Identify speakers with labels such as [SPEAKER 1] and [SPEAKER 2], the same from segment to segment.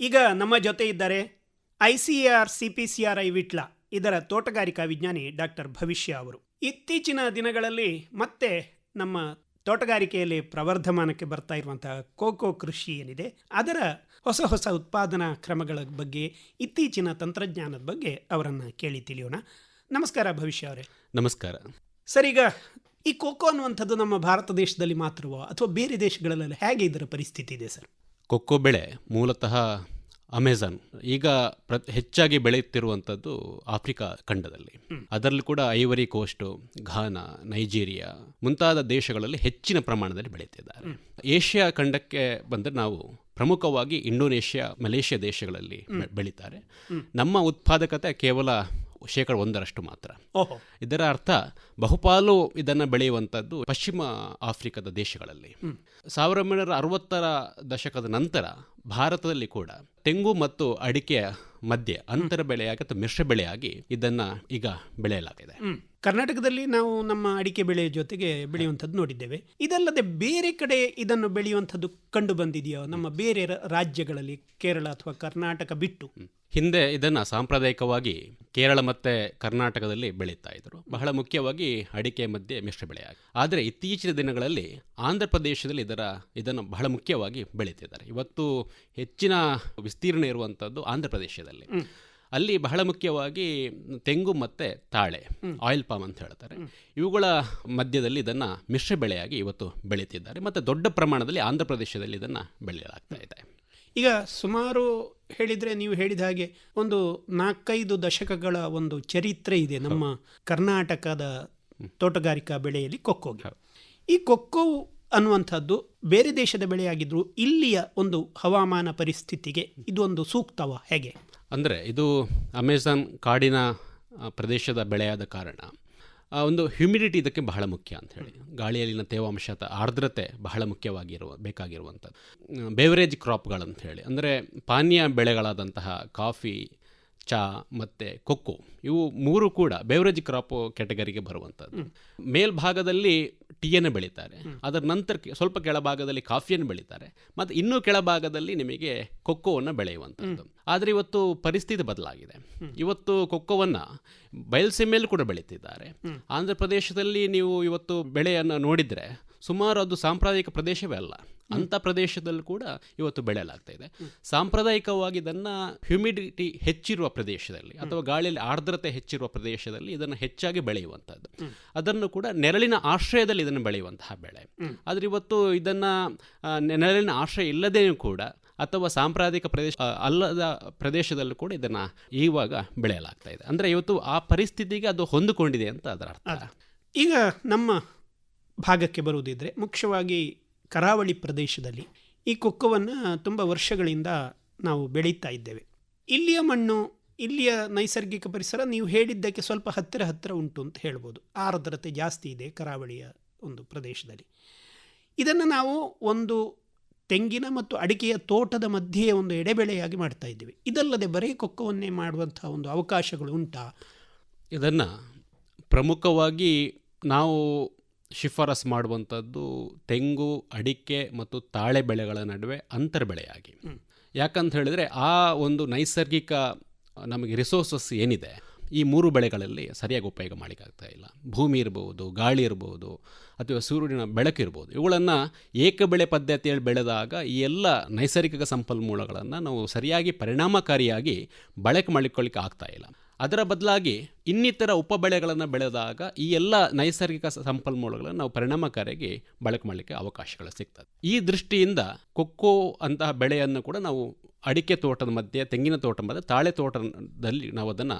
[SPEAKER 1] ಈಗ ನಮ್ಮ ಜೊತೆ ಇದ್ದಾರೆ I C R C P C R I Vitla ಇದರ ತೋಟಗಾರಿಕಾ ವಿಜ್ಞಾನಿ ಡಾಕ್ಟರ್ ಭವಿಷ್ಯ ಅವರು. ಇತ್ತೀಚಿನ ದಿನಗಳಲ್ಲಿ ಮತ್ತೆ ನಮ್ಮ ತೋಟಗಾರಿಕೆಯಲ್ಲಿ ಪ್ರವರ್ಧಮಾನಕ್ಕೆ ಬರ್ತಾ ಇರುವಂತಹ ಕೋಕೋ ಕೃಷಿ ಏನಿದೆ ಅದರ ಹೊಸ ಹೊಸ ಉತ್ಪಾದನಾ ಕ್ರಮಗಳ ಬಗ್ಗೆ ಇತ್ತೀಚಿನ ತಂತ್ರಜ್ಞಾನದ ಬಗ್ಗೆ ಅವರನ್ನು ಕೇಳಿ ತಿಳಿಯೋಣ. ನಮಸ್ಕಾರ ಭವಿಷ್ಯ ಅವರೇ.
[SPEAKER 2] ನಮಸ್ಕಾರ.
[SPEAKER 1] ಸರ್ ಈಗ ಈ ಕೋಕೋ ಅನ್ನುವಂಥದ್ದು ನಮ್ಮ ಭಾರತ ದೇಶದಲ್ಲಿ ಮಾತ್ರವೋ ಅಥವಾ ಬೇರೆ ದೇಶಗಳಲ್ಲಿ ಹೇಗೆ ಇದರ ಪರಿಸ್ಥಿತಿ ಇದೆ ಸರ್?
[SPEAKER 2] ಕೊಕ್ಕೋ ಬೆಳೆ ಮೂಲತಃ ಅಮೆಜಾನ್ ಈಗ ಪ್ರ ಹೆಚ್ಚಾಗಿ ಬೆಳೆಯುತ್ತಿರುವಂಥದ್ದು ಆಫ್ರಿಕಾ ಖಂಡದಲ್ಲಿ. ಅದರಲ್ಲಿ ಕೂಡ ಐವರಿ ಕೋಸ್ಟು ಘಾನ ನೈಜೀರಿಯಾ ಮುಂತಾದ ದೇಶಗಳಲ್ಲಿ ಹೆಚ್ಚಿನ ಪ್ರಮಾಣದಲ್ಲಿ ಬೆಳೀತಿದ್ದಾರೆ ಏಷ್ಯಾ ಖಂಡಕ್ಕೆ ಬಂದರೆ ನಾವು ಪ್ರಮುಖವಾಗಿ ಇಂಡೋನೇಷ್ಯಾ ಮಲೇಷ್ಯಾ ದೇಶಗಳಲ್ಲಿ ಬೆಳೀತಾರೆ. ನಮ್ಮ ಉತ್ಪಾದಕತೆ ಕೇವಲ ಶೇಕಡ ಒಂದರಷ್ಟು ಮಾತ್ರ ಇದರ ಅರ್ಥ ಬಹುಪಾಲು ಇದನ್ನು ಬೆಳೆಯುವಂಥದ್ದು ಪಶ್ಚಿಮ ಆಫ್ರಿಕಾದ ದೇಶಗಳಲ್ಲಿ. ಸಾವಿರದ ಒಂಬೈನೂರ ಅರವತ್ತರ ದಶಕದ ನಂತರ ಭಾರತದಲ್ಲಿ ಕೂಡ ತೆಂಗು ಮತ್ತು ಅಡಿಕೆಯ ಮಧ್ಯೆ ಅಂತರ ಬೆಳೆಯಾಗಿ ಅಥವಾ ಮಿಶ್ರ ಬೆಳೆಯಾಗಿ ಇದನ್ನ ಈಗ ಬೆಳೆಯಲಾಗಿದೆ.
[SPEAKER 1] ಕರ್ನಾಟಕದಲ್ಲಿ ನಾವು ನಮ್ಮ ಅಡಿಕೆ ಬೆಳೆಯ ಜೊತೆಗೆ ಬೆಳೆಯುವಂಥದ್ದು ನೋಡಿದ್ದೇವೆ. ಇದಲ್ಲದೆ ಬೇರೆ ಕಡೆ ಇದನ್ನು ಬೆಳೆಯುವಂಥದ್ದು ಕಂಡು ಬಂದಿದೆಯೋ? ನಮ್ಮ ಬೇರೆ ರಾಜ್ಯಗಳಲ್ಲಿ ಕೇರಳ ಅಥವಾ ಕರ್ನಾಟಕ ಬಿಟ್ಟು.
[SPEAKER 2] ಹಿಂದೆ ಇದನ್ನು ಸಾಂಪ್ರದಾಯಿಕವಾಗಿ ಕೇರಳ ಮತ್ತೆ ಕರ್ನಾಟಕದಲ್ಲಿ ಬೆಳೀತಾ ಇದ್ದರು ಬಹಳ ಮುಖ್ಯವಾಗಿ ಅಡಿಕೆ ಮಧ್ಯೆ ಮಿಶ್ರ ಬೆಳೆಯಾಗಿ. ಆದರೆ ಇತ್ತೀಚಿನ ದಿನಗಳಲ್ಲಿ ಆಂಧ್ರ ಪ್ರದೇಶದಲ್ಲಿ ಇದರ ಇದನ್ನು ಬಹಳ ಮುಖ್ಯವಾಗಿ ಬೆಳೀತಿದ್ದಾರೆ. ಇವತ್ತು ಹೆಚ್ಚಿನ ವಿಸ್ತೀರ್ಣ ಇರುವಂಥದ್ದು ಆಂಧ್ರ ಪ್ರದೇಶದಲ್ಲಿ ಅಲ್ಲಿ ಬಹಳ ಮುಖ್ಯವಾಗಿ ತೆಂಗು ಮತ್ತು ತಾಳೆ, ಆಯಿಲ್ ಪಾಮ್ ಅಂತ ಹೇಳ್ತಾರೆ. ಇವುಗಳ ಮಧ್ಯದಲ್ಲಿ ಇದನ್ನು ಮಿಶ್ರ ಬೆಳೆಯಾಗಿ ಇವತ್ತು ಬೆಳೀತಿದ್ದಾರೆ. ಮತ್ತು ದೊಡ್ಡ ಪ್ರಮಾಣದಲ್ಲಿ ಆಂಧ್ರ ಪ್ರದೇಶದಲ್ಲಿ ಇದನ್ನು ಬೆಳೆಯಲಾಗ್ತಾ ಇದೆ.
[SPEAKER 1] ಈಗ ಸುಮಾರು ಹೇಳಿದರೆ ನೀವು ಹೇಳಿದ ಹಾಗೆ ಒಂದು ನಾಲ್ಕೈದು ದಶಕಗಳ ಒಂದು ಚರಿತ್ರೆ ಇದೆ ನಮ್ಮ ಕರ್ನಾಟಕದ ತೋಟಗಾರಿಕಾ ಬೆಳೆಯಲ್ಲಿ ಕೊಕ್ಕೋಗೆ ಈ ಕೊಕ್ಕೋ ಅನ್ನುವಂಥದ್ದು ಬೇರೆ ದೇಶದ ಬೆಳೆಯಾಗಿದ್ದರೂ ಇಲ್ಲಿಯ ಒಂದು ಹವಾಮಾನ ಪರಿಸ್ಥಿತಿಗೆ ಇದು ಒಂದು ಸೂಕ್ತವ ಹೇಗೆ?
[SPEAKER 2] ಅಂದರೆ ಇದು ಅಮೆಝಾನ್ ಕಾಡಿನ ಪ್ರದೇಶದ ಬೆಳೆಯಾದ ಕಾರಣ. ಒಂದು ಹ್ಯುಮಿಡಿಟಿ ಇದಕ್ಕೆ ಬಹಳ ಮುಖ್ಯ ಅಂತ ಹೇಳಿ. ಗಾಳಿಯಲ್ಲಿನ ತೇವಾಂಶ ಆರ್ದ್ರತೆ ಬಹಳ ಮುಖ್ಯವಾಗಿರುವ, ಬೇಕಾಗಿರುವಂಥದ್ದು. ಬೇವರೇಜ್ ಕ್ರಾಪ್ಗಳಂತ ಹೇಳಿ. ಅಂದರೆ ಪಾನೀಯ ಬೆಳೆಗಳಾದಂತಹ ಕಾಫಿ ಚಾ ಮತ್ತು ಕೊಕ್ಕೋ ಇವು ಮೂರು ಕೂಡ ಬೆವರೇಜ್ ಕ್ರಾಪ್ ಕ್ಯಾಟಗರಿಗೆ ಬರುವಂಥದ್ದು ಮೇಲ್ಭಾಗದಲ್ಲಿ ಟೀಯನ್ನು ಬೆಳೀತಾರೆ. ಅದರ ನಂತರ ಸ್ವಲ್ಪ ಕೆಳಭಾಗದಲ್ಲಿ ಕಾಫಿಯನ್ನು ಬೆಳೀತಾರೆ. ಮತ್ತು ಇನ್ನೂ ಕೆಳಭಾಗದಲ್ಲಿ ನಿಮಗೆ ಕೊಕ್ಕೋವನ್ನು ಬೆಳೆಯುವಂಥದ್ದು ಆದರೆ ಇವತ್ತು ಪರಿಸ್ಥಿತಿ ಬದಲಾಗಿದೆ. ಇವತ್ತು ಕೊಕ್ಕೋವನ್ನು ಬಯಲ್ಸೀಮೆಯಲ್ಲಿ ಕೂಡ ಬೆಳೀತಿದ್ದಾರೆ. ಆಂಧ್ರ ಪ್ರದೇಶದಲ್ಲಿ ನೀವು ಇವತ್ತು ಬೆಳೆಯನ್ನು ನೋಡಿದರೆ ಸುಮಾರು ಅದು ಸಾಂಪ್ರದಾಯಿಕ ಪ್ರದೇಶವೇ ಅಲ್ಲ. ಅಂಥ ಪ್ರದೇಶದಲ್ಲೂ ಕೂಡ ಇವತ್ತು ಬೆಳೆಯಲಾಗ್ತಾ ಇದೆ. ಸಾಂಪ್ರದಾಯಿಕವಾಗಿ ಇದನ್ನು ಹ್ಯುಮಿಡಿಟಿ ಹೆಚ್ಚಿರುವ ಪ್ರದೇಶದಲ್ಲಿ ಅಥವಾ ಗಾಳಿಯಲ್ಲಿ ಆರ್ದ್ರತೆ ಹೆಚ್ಚಿರುವ ಪ್ರದೇಶದಲ್ಲಿ ಇದನ್ನು ಹೆಚ್ಚಾಗಿ ಬೆಳೆಯುವಂಥದ್ದು. ಅದನ್ನು ಕೂಡ ನೆರಳಿನ ಆಶ್ರಯದಲ್ಲಿ ಇದನ್ನು ಬೆಳೆಯುವಂತಹ ಬೆಳೆ. ಆದರೆ ಇವತ್ತು ಇದನ್ನು ನೆರಳಿನ ಆಶ್ರಯ ಇಲ್ಲದೇನೂ ಕೂಡ ಅಥವಾ ಸಾಂಪ್ರದಾಯಿಕ ಪ್ರದೇಶ ಅಲ್ಲದ ಪ್ರದೇಶದಲ್ಲೂ ಕೂಡ ಇದನ್ನು ಇವಾಗ ಬೆಳೆಯಲಾಗ್ತಾ ಇದೆ. ಅಂದರೆ ಇವತ್ತು ಆ ಪರಿಸ್ಥಿತಿಗೆ ಅದು ಹೊಂದಿಕೊಂಡಿದೆ ಅಂತ ಅದರ ಅರ್ಥ.
[SPEAKER 1] ಈಗ ನಮ್ಮ ಭಾಗಕ್ಕೆ ಬರುವುದಿದ್ರೆ ಮುಖ್ಯವಾಗಿ ಕರಾವಳಿ ಪ್ರದೇಶದಲ್ಲಿ ಈ ಕೊಕ್ಕವನ್ನು ತುಂಬ ವರ್ಷಗಳಿಂದ ನಾವು ಬೆಳೀತಾ ಇದ್ದೇವೆ. ಇಲ್ಲಿಯ ಮಣ್ಣು, ಇಲ್ಲಿಯ ನೈಸರ್ಗಿಕ ಪರಿಸರ ನೀವು ಹೇಳಿದ್ದಕ್ಕೆ ಸ್ವಲ್ಪ ಹತ್ತಿರ ಹತ್ತಿರ ಉಂಟು ಅಂತ ಹೇಳ್ಬೋದು. ಆರ್ದ್ರತೆ ಜಾಸ್ತಿ ಇದೆ ಕರಾವಳಿಯ ಒಂದು ಪ್ರದೇಶದಲ್ಲಿ. ಇದನ್ನು ನಾವು ಒಂದು ತೆಂಗಿನ ಮತ್ತು ಅಡಿಕೆಯ ತೋಟದ ಮಧ್ಯೆ ಒಂದು ಎಡೆಬೆಳೆಯಾಗಿ ಮಾಡ್ತಾ ಇದ್ದೇವೆ. ಇದಲ್ಲದೆ ಬರೀ ಕೊಕ್ಕವನ್ನೇ ಮಾಡುವಂಥ ಒಂದು ಅವಕಾಶಗಳು ಉಂಟಾ?
[SPEAKER 2] ಇದನ್ನು ಪ್ರಮುಖವಾಗಿ ನಾವು ಶಿಫಾರಸ್ ಮಾಡುವಂಥದ್ದು ತೆಂಗು ಅಡಿಕೆ ಮತ್ತು ತಾಳೆ ಬೆಳೆಗಳ ನಡುವೆ ಅಂತರ್ಬೆಳೆಯಾಗಿ. ಯಾಕಂತ ಹೇಳಿದರೆ ಆ ಒಂದು ನೈಸರ್ಗಿಕ ನಮಗೆ ರಿಸೋರ್ಸಸ್ ಏನಿದೆ ಈ ಮೂರು ಬೆಳೆಗಳಲ್ಲಿ ಸರಿಯಾಗಿ ಉಪಯೋಗ ಮಾಡಲಿಕ್ಕಾಗ್ತಾ ಇಲ್ಲ. ಭೂಮಿ ಇರ್ಬೋದು ಗಾಳಿ ಇರ್ಬೋದು ಅಥವಾ ಸೂರ್ಯನ ಬೆಳಕು ಇರ್ಬೋದು. ಇವುಗಳನ್ನು ಏಕ ಬೆಳೆ ಪದ್ಧತಿಯಲ್ಲಿ ಬೆಳೆದಾಗ ಈ ಎಲ್ಲ ನೈಸರ್ಗಿಕ ಸಂಪನ್ಮೂಲಗಳನ್ನು ನಾವು ಸರಿಯಾಗಿ ಪರಿಣಾಮಕಾರಿಯಾಗಿ ಬಳಕೆ ಮಾಡಿಕೊಳ್ಳಿಕ್ಕೆ ಆಗ್ತಾ ಇಲ್ಲ. ಅದರ ಬದಲಾಗಿ ಇನ್ನಿತರ ಉಪಬೆಳೆಗಳನ್ನು ಬೆಳೆದಾಗ ಈ ಎಲ್ಲ ನೈಸರ್ಗಿಕ ಸಂಪನ್ಮೂಲಗಳನ್ನು ನಾವು ಪರಿಣಾಮಕಾರಿಯಾಗಿ ಬಳಕೆ ಮಾಡಲಿಕ್ಕೆ ಅವಕಾಶಗಳು ಸಿಗ್ತದೆ. ಈ ದೃಷ್ಟಿಯಿಂದ ಕೊಕ್ಕೋ ಅಂತಹ ಬೆಳೆಯನ್ನು ಕೂಡ ನಾವು ಅಡಿಕೆ ತೋಟದ ಮಧ್ಯೆ, ತೆಂಗಿನ ತೋಟ ಮಧ್ಯೆ, ತಾಳೆ ತೋಟದಲ್ಲಿ ನಾವು ಅದನ್ನು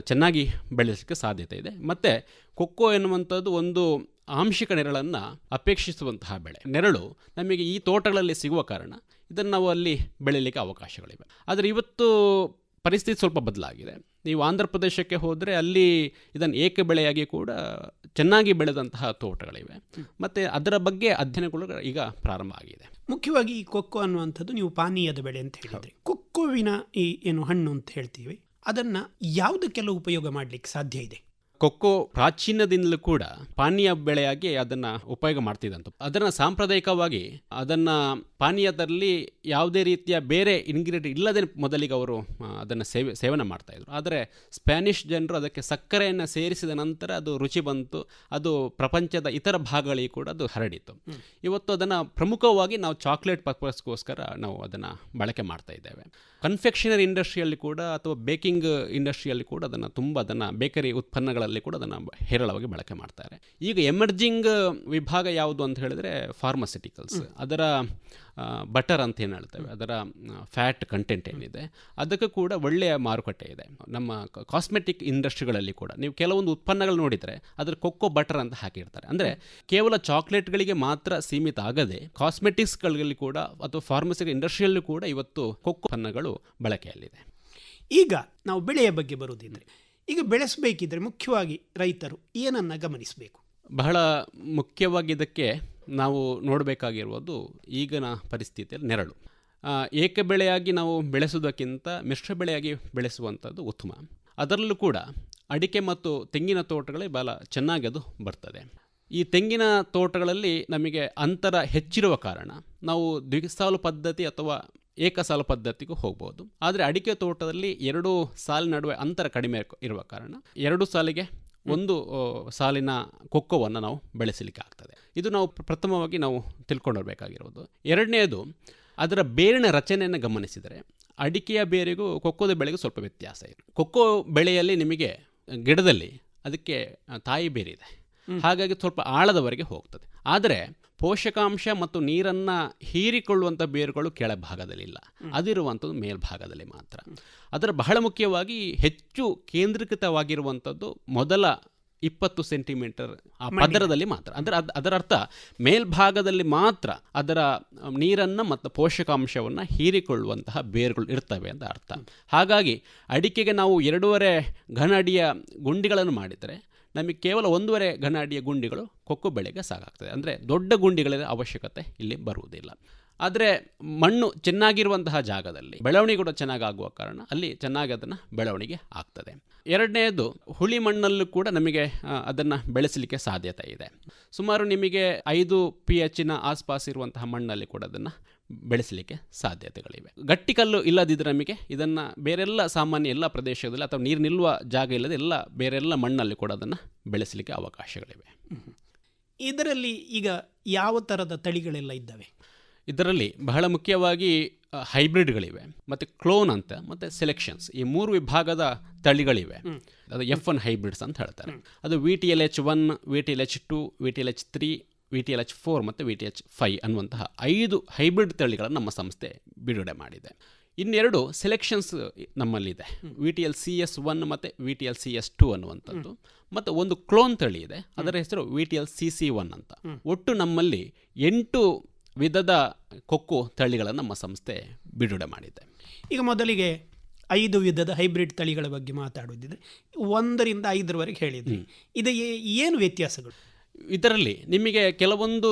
[SPEAKER 2] ಚೆನ್ನಾಗಿ ಬೆಳೆಸಲಿಕ್ಕೆ ಸಾಧ್ಯತೆ ಇದೆ. ಮತ್ತು ಕೊಕ್ಕೋ ಎನ್ನುವಂಥದ್ದು ಒಂದು ಆಂಶಿಕ ನೆರಳನ್ನು ಅಪೇಕ್ಷಿಸುವಂತಹ ಬೆಳೆ. ನೆರಳು ನಮಗೆ ಈ ತೋಟಗಳಲ್ಲಿ ಸಿಗುವ ಕಾರಣ ಇದನ್ನು ನಾವು ಅಲ್ಲಿ ಬೆಳೀಲಿಕ್ಕೆ ಅವಕಾಶಗಳಿವೆ. ಆದರೆ ಇವತ್ತು ಪರಿಸ್ಥಿತಿ ಸ್ವಲ್ಪ ಬದಲಾಗಿದೆ. ನೀವು ಆಂಧ್ರ ಪ್ರದೇಶಕ್ಕೆ ಹೋದರೆ ಅಲ್ಲಿ ಇದನ್ನು ಏಕ ಬೆಳೆಯಾಗಿ ಕೂಡ ಚೆನ್ನಾಗಿ ಬೆಳೆದಂತಹ ತೋಟಗಳಿವೆ. ಮತ್ತು ಅದರ ಬಗ್ಗೆ ಅಧ್ಯಯನಗಳು ಈಗ ಪ್ರಾರಂಭ ಆಗಿದೆ.
[SPEAKER 1] ಮುಖ್ಯವಾಗಿ ಈ ಕೊಕ್ಕೋ ಅನ್ನುವಂಥದ್ದು ನೀವು ಪಾನೀಯದ ಬೆಳೆ ಅಂತ ಹೇಳಿದ್ರೆ. ಕೊಕ್ಕೋವಿನ ಈ ಏನು ಹಣ್ಣು ಅಂತ ಹೇಳ್ತೀವಿ ಅದನ್ನು ಯಾವುದಕ್ಕೆಲ್ಲ ಉಪಯೋಗ ಮಾಡಲಿಕ್ಕೆ ಸಾಧ್ಯ ಇದೆ?
[SPEAKER 2] ಕೊಕ್ಕೋ ಪ್ರಾಚೀನದಿಂದಲೂ ಕೂಡ ಪಾನೀಯ ಬೆಳೆಯಾಗಿ ಅದನ್ನು ಉಪಯೋಗ ಮಾಡ್ತಿದ್ದಂತ. ಅದನ್ನು ಸಾಂಪ್ರದಾಯಿಕವಾಗಿ ಅದನ್ನು ಪಾನೀಯದಲ್ಲಿ ಯಾವುದೇ ರೀತಿಯ ಬೇರೆ ಇಂಗ್ರೀಡಿಯಂಟ್ ಇಲ್ಲದೆ ಮೊದಲಿಗೆ ಅವರು ಅದನ್ನು ಸೇವೆ ಸೇವನೆ ಮಾಡ್ತಾಯಿದ್ರು ಆದರೆ ಸ್ಪ್ಯಾನಿಷ್ ಜನರು ಅದಕ್ಕೆ ಸಕ್ಕರೆಯನ್ನು ಸೇರಿಸಿದ ನಂತರ ಅದು ರುಚಿ ಬಂತು ಅದು ಪ್ರಪಂಚದ ಇತರ ಭಾಗಗಳಿಗೆ ಕೂಡ ಅದು ಹರಡಿತು. ಇವತ್ತು ಅದನ್ನು ಪ್ರಮುಖವಾಗಿ ನಾವು ಚಾಕ್ಲೇಟ್ ಪರ್ಪಸ್ಗೋಸ್ಕರ ನಾವು ಅದನ್ನು ಬಳಕೆ ಮಾಡ್ತಾ ಇದ್ದೇವೆ. ಕನ್ಫೆಕ್ಷನರಿ ಇಂಡಸ್ಟ್ರಿಯಲ್ಲಿ ಕೂಡ ಅಥವಾ ಬೇಕಿಂಗ್ ಇಂಡಸ್ಟ್ರಿಯಲ್ಲಿ ಕೂಡ ಅದನ್ನು ತುಂಬ ಅದನ್ನು ಬೇಕರಿ ಉತ್ಪನ್ನಗಳಲ್ಲಿ ಕೂಡ ಅದನ್ನು ಹೇರಳವಾಗಿ ಬಳಕೆ ಮಾಡ್ತಾರೆ. ಈಗ ಎಮರ್ಜಿಂಗ್ ವಿಭಾಗ ಯಾವುದು ಅಂತ ಹೇಳಿದ್ರೆ ಫಾರ್ಮಸ್ಯುಟಿಕಲ್ಸ್ ಅದರ ಬಟರ್ ಅಂತ ಏನು ಹೇಳ್ತೇವೆ, ಅದರ ಫ್ಯಾಟ್ ಕಂಟೆಂಟ್ ಏನಿದೆ, ಅದಕ್ಕೂ ಕೂಡ ಒಳ್ಳೆಯ ಮಾರುಕಟ್ಟೆ ಇದೆ. ನಮ್ಮ ಕಾಸ್ಮೆಟಿಕ್ ಇಂಡಸ್ಟ್ರಿಗಳಲ್ಲಿ ಕೂಡ. ನೀವು ಕೆಲವೊಂದು ಉತ್ಪನ್ನಗಳು ನೋಡಿದರೆ ಅದರ ಕೊಕ್ಕೋ ಬಟರ್ ಅಂತ ಹಾಕಿರ್ತಾರೆ. ಅಂದರೆ ಕೇವಲ ಚಾಕ್ಲೇಟ್ಗಳಿಗೆ ಮಾತ್ರ ಸೀಮಿತ ಆಗದೆ ಕಾಸ್ಮೆಟಿಕ್ಸ್ಗಳಲ್ಲಿ ಕೂಡ ಅಥವಾ ಫಾರ್ಮಸಿ ಇಂಡಸ್ಟ್ರಿಯಲ್ಲೂ ಕೂಡ ಇವತ್ತು ಕೊಕ್ಕೋ ಉತ್ಪನ್ನಗಳು ಬಳಕೆಯಲ್ಲಿದೆ.
[SPEAKER 1] ಈಗ ನಾವು ಬೆಳೆಯ ಬಗ್ಗೆ ಬರುವುದಿದ್ರೆ, ಈಗ ಬೆಳೆಸಬೇಕಿದ್ರೆ ಮುಖ್ಯವಾಗಿ ರೈತರು ಏನನ್ನು ಗಮನಿಸಬೇಕು?
[SPEAKER 2] ಬಹಳ ಮುಖ್ಯವಾಗಿ ಇದಕ್ಕೆ ನಾವು ನೋಡಬೇಕಾಗಿರುವುದು ಈಗಿನ ಪರಿಸ್ಥಿತಿಯಲ್ಲಿ ನೆರಳು. ಏಕ ಬೆಳೆಯಾಗಿ ನಾವು ಬೆಳೆಸುವುದಕ್ಕಿಂತ ಮಿಶ್ರ ಬೆಳೆಯಾಗಿ ಬೆಳೆಸುವಂಥದ್ದು ಉತ್ತಮ. ಅದರಲ್ಲೂ ಕೂಡ ಅಡಿಕೆ ಮತ್ತು ತೆಂಗಿನ ತೋಟಗಳೇ ಬಹಳ ಚೆನ್ನಾಗಿ ಅದು ಬರ್ತದೆ. ಈ ತೆಂಗಿನ ತೋಟಗಳಲ್ಲಿ ನಮಗೆ ಅಂತರ ಹೆಚ್ಚಿರುವ ಕಾರಣ ನಾವು ದ್ವಿಸಾಲು ಪದ್ಧತಿ ಅಥವಾ ಏಕಸಾಲು ಪದ್ಧತಿಗೂ ಹೋಗ್ಬೋದು. ಆದರೆ ಅಡಿಕೆ ತೋಟದಲ್ಲಿ ಎರಡು ಸಾಲಿನ ನಡುವೆ ಅಂತರ ಕಡಿಮೆ ಇರುವ ಕಾರಣ ಎರಡು ಸಾಲಿಗೆ ಒಂದು ಸಾಲಿನ ಕೊಕ್ಕೋವನ್ನು ನಾವು ಬೆಳೆಸಲಿಕ್ಕೆ ಆಗ್ತದೆ ಇದು ನಾವು ಪ್ರಥಮವಾಗಿ ನಾವು ತಿಳ್ಕೊಂಡಿರಬೇಕಾಗಿರೋದು. ಎರಡನೆಯದು ಅದರ ಬೇರಿನ ರಚನೆಯನ್ನು ಗಮನಿಸಿದರೆ ಅಡಿಕೆಯ ಬೇರಿಗೂ ಕೊಕ್ಕೋದ ಬೆಳೆಗೂ ಸ್ವಲ್ಪ ವ್ಯತ್ಯಾಸ ಇದೆ. ಕೊಕ್ಕೋ ಬೆಳೆಯಲ್ಲಿ ನಿಮಗೆ ಗಿಡದಲ್ಲಿ ಅದಕ್ಕೆ ತಾಯಿ ಬೇರಿದೆ. ಹಾಗಾಗಿ ಸ್ವಲ್ಪ ಆಳದವರೆಗೆ ಹೋಗ್ತದೆ. ಆದರೆ ಪೋಷಕಾಂಶ ಮತ್ತು ನೀರನ್ನು ಹೀರಿಕೊಳ್ಳುವಂಥ ಬೇರುಗಳು ಕೆಳಭಾಗದಲ್ಲಿಲ್ಲ. ಅದಿರುವಂಥದ್ದು ಮೇಲ್ಭಾಗದಲ್ಲಿ ಮಾತ್ರ. ಅದರ ಬಹಳ ಮುಖ್ಯವಾಗಿ ಹೆಚ್ಚು ಕೇಂದ್ರೀಕೃತವಾಗಿರುವಂಥದ್ದು ಮೊದಲ ಇಪ್ಪತ್ತು ಸೆಂಟಿಮೀಟರ್ ಆ ಪದರದಲ್ಲಿ ಮಾತ್ರ. ಅಂದರೆ ಅದು ಅದರ ಅರ್ಥ ಮೇಲ್ಭಾಗದಲ್ಲಿ ಮಾತ್ರ ಅದರ ನೀರನ್ನು ಮತ್ತು ಪೋಷಕಾಂಶವನ್ನು ಹೀರಿಕೊಳ್ಳುವಂತಹ ಬೇರುಗಳು ಇರ್ತವೆ ಅಂತ ಅರ್ಥ. ಹಾಗಾಗಿ ಅಡಿಕೆಗೆ ನಾವು ಎರಡೂವರೆ ಘನ ಅಡಿಯ ಗುಂಡಿಗಳನ್ನು ಮಾಡಿದರೆ ನಮಗೆ ಕೇವಲ ಒಂದೂವರೆ ಘನ ಅಡಿಯ ಗುಂಡಿಗಳು ಕೊಕ್ಕು ಬೆಳೆಗೆ ಸಾಕಾಗ್ತದೆ. ಅಂದರೆ ದೊಡ್ಡ ಗುಂಡಿಗಳ ಅವಶ್ಯಕತೆ ಇಲ್ಲಿ ಬರುವುದಿಲ್ಲ. ಆದರೆ ಮಣ್ಣು ಚೆನ್ನಾಗಿರುವಂತಹ ಜಾಗದಲ್ಲಿ ಬೆಳವಣಿಗೆ ಕೂಡ ಚೆನ್ನಾಗಾಗುವ ಕಾರಣ ಅಲ್ಲಿ ಚೆನ್ನಾಗಿ ಅದನ್ನು ಬೆಳವಣಿಗೆ ಆಗ್ತದೆ. ಎರಡನೆಯದು ಹುಳಿ ಮಣ್ಣಲ್ಲೂ ಕೂಡ ನಮಗೆ ಅದನ್ನು ಬೆಳೆಸಲಿಕ್ಕೆ ಸಾಧ್ಯತೆ ಇದೆ. ಸುಮಾರು ನಿಮಗೆ ಐದು ಪಿ ಎಚ್ಚಿನ ಆಸ್ಪಾಸ್ ಇರುವಂತಹ ಮಣ್ಣಲ್ಲಿ ಕೂಡ ಅದನ್ನು ಬೆಳೆಸಲಿಕ್ಕೆ ಸಾಧ್ಯತೆಗಳಿವೆ. ಗಟ್ಟಿ ಕಲ್ಲು ಇಲ್ಲದಿದ್ದರೆ ನಮಗೆ ಇದನ್ನು ಬೇರೆಲ್ಲ ಸಾಮಾನ್ಯ ಎಲ್ಲ ಪ್ರದೇಶದಲ್ಲಿ ಅಥವಾ ನೀರು ನಿಲ್ಲುವ ಜಾಗ ಇಲ್ಲದೆ ಎಲ್ಲ ಬೇರೆಲ್ಲ ಮಣ್ಣಲ್ಲಿ ಕೂಡ ಅದನ್ನು ಬೆಳೆಸಲಿಕ್ಕೆ ಅವಕಾಶಗಳಿವೆ.
[SPEAKER 1] ಇದರಲ್ಲಿ ಈಗ ಯಾವ ಥರದ ತಳಿಗಳೆಲ್ಲ ಇದ್ದಾವೆ?
[SPEAKER 2] ಇದರಲ್ಲಿ ಬಹಳ ಮುಖ್ಯವಾಗಿ ಹೈಬ್ರಿಡ್ಗಳಿವೆ ಮತ್ತು ಕ್ಲೋನ್ ಅಂತ ಮತ್ತು ಸೆಲೆಕ್ಷನ್ಸ್ ಈ ಮೂರು ವಿಭಾಗದ ತಳಿಗಳಿವೆ. ಅದು ಎಫ್ ಒನ್ ಹೈಬ್ರಿಡ್ಸ್ ಅಂತ ಹೇಳ್ತಾರೆ. ಅದು V T L H one V T L H two V T L H three V T L H four ಮತ್ತು ವಿ ಟಿ ಎಚ್ ಫೈ ಅನ್ನುವಂತಹ ಐದು ಹೈಬ್ರಿಡ್ ತಳಿಗಳನ್ನು ನಮ್ಮ ಸಂಸ್ಥೆ ಬಿಡುಗಡೆ ಮಾಡಿದೆ. ಇನ್ನೆರಡು ಸೆಲೆಕ್ಷನ್ಸ್ ನಮ್ಮಲ್ಲಿದೆ. V T L C S one ಮತ್ತು V T L C S two ಅನ್ನುವಂಥದ್ದು. ಮತ್ತು ಒಂದು ಕ್ಲೋನ್ ತಳಿ ಇದೆ. ಅದರ ಹೆಸರು V T L C C one ಅಂತ. ಒಟ್ಟು ನಮ್ಮಲ್ಲಿ ಎಂಟು ವಿಧದ ಕೊಕ್ಕು ತಳಿಗಳನ್ನು ನಮ್ಮ ಸಂಸ್ಥೆ ಬಿಡುಗಡೆ ಮಾಡಿದೆ.
[SPEAKER 1] ಈಗ ಮೊದಲಿಗೆ ಐದು ವಿಧದ ಹೈಬ್ರಿಡ್ ತಳಿಗಳ ಬಗ್ಗೆ ಮಾತಾಡೋದಿದ್ರೆ ಒಂದರಿಂದ ಐದರವರೆಗೆ ಹೇಳಿದ್ವಿ ಇದು ಏನು ವ್ಯತ್ಯಾಸಗಳು?
[SPEAKER 2] ಇದರಲ್ಲಿ ನಿಮಗೆ ಕೆಲವೊಂದು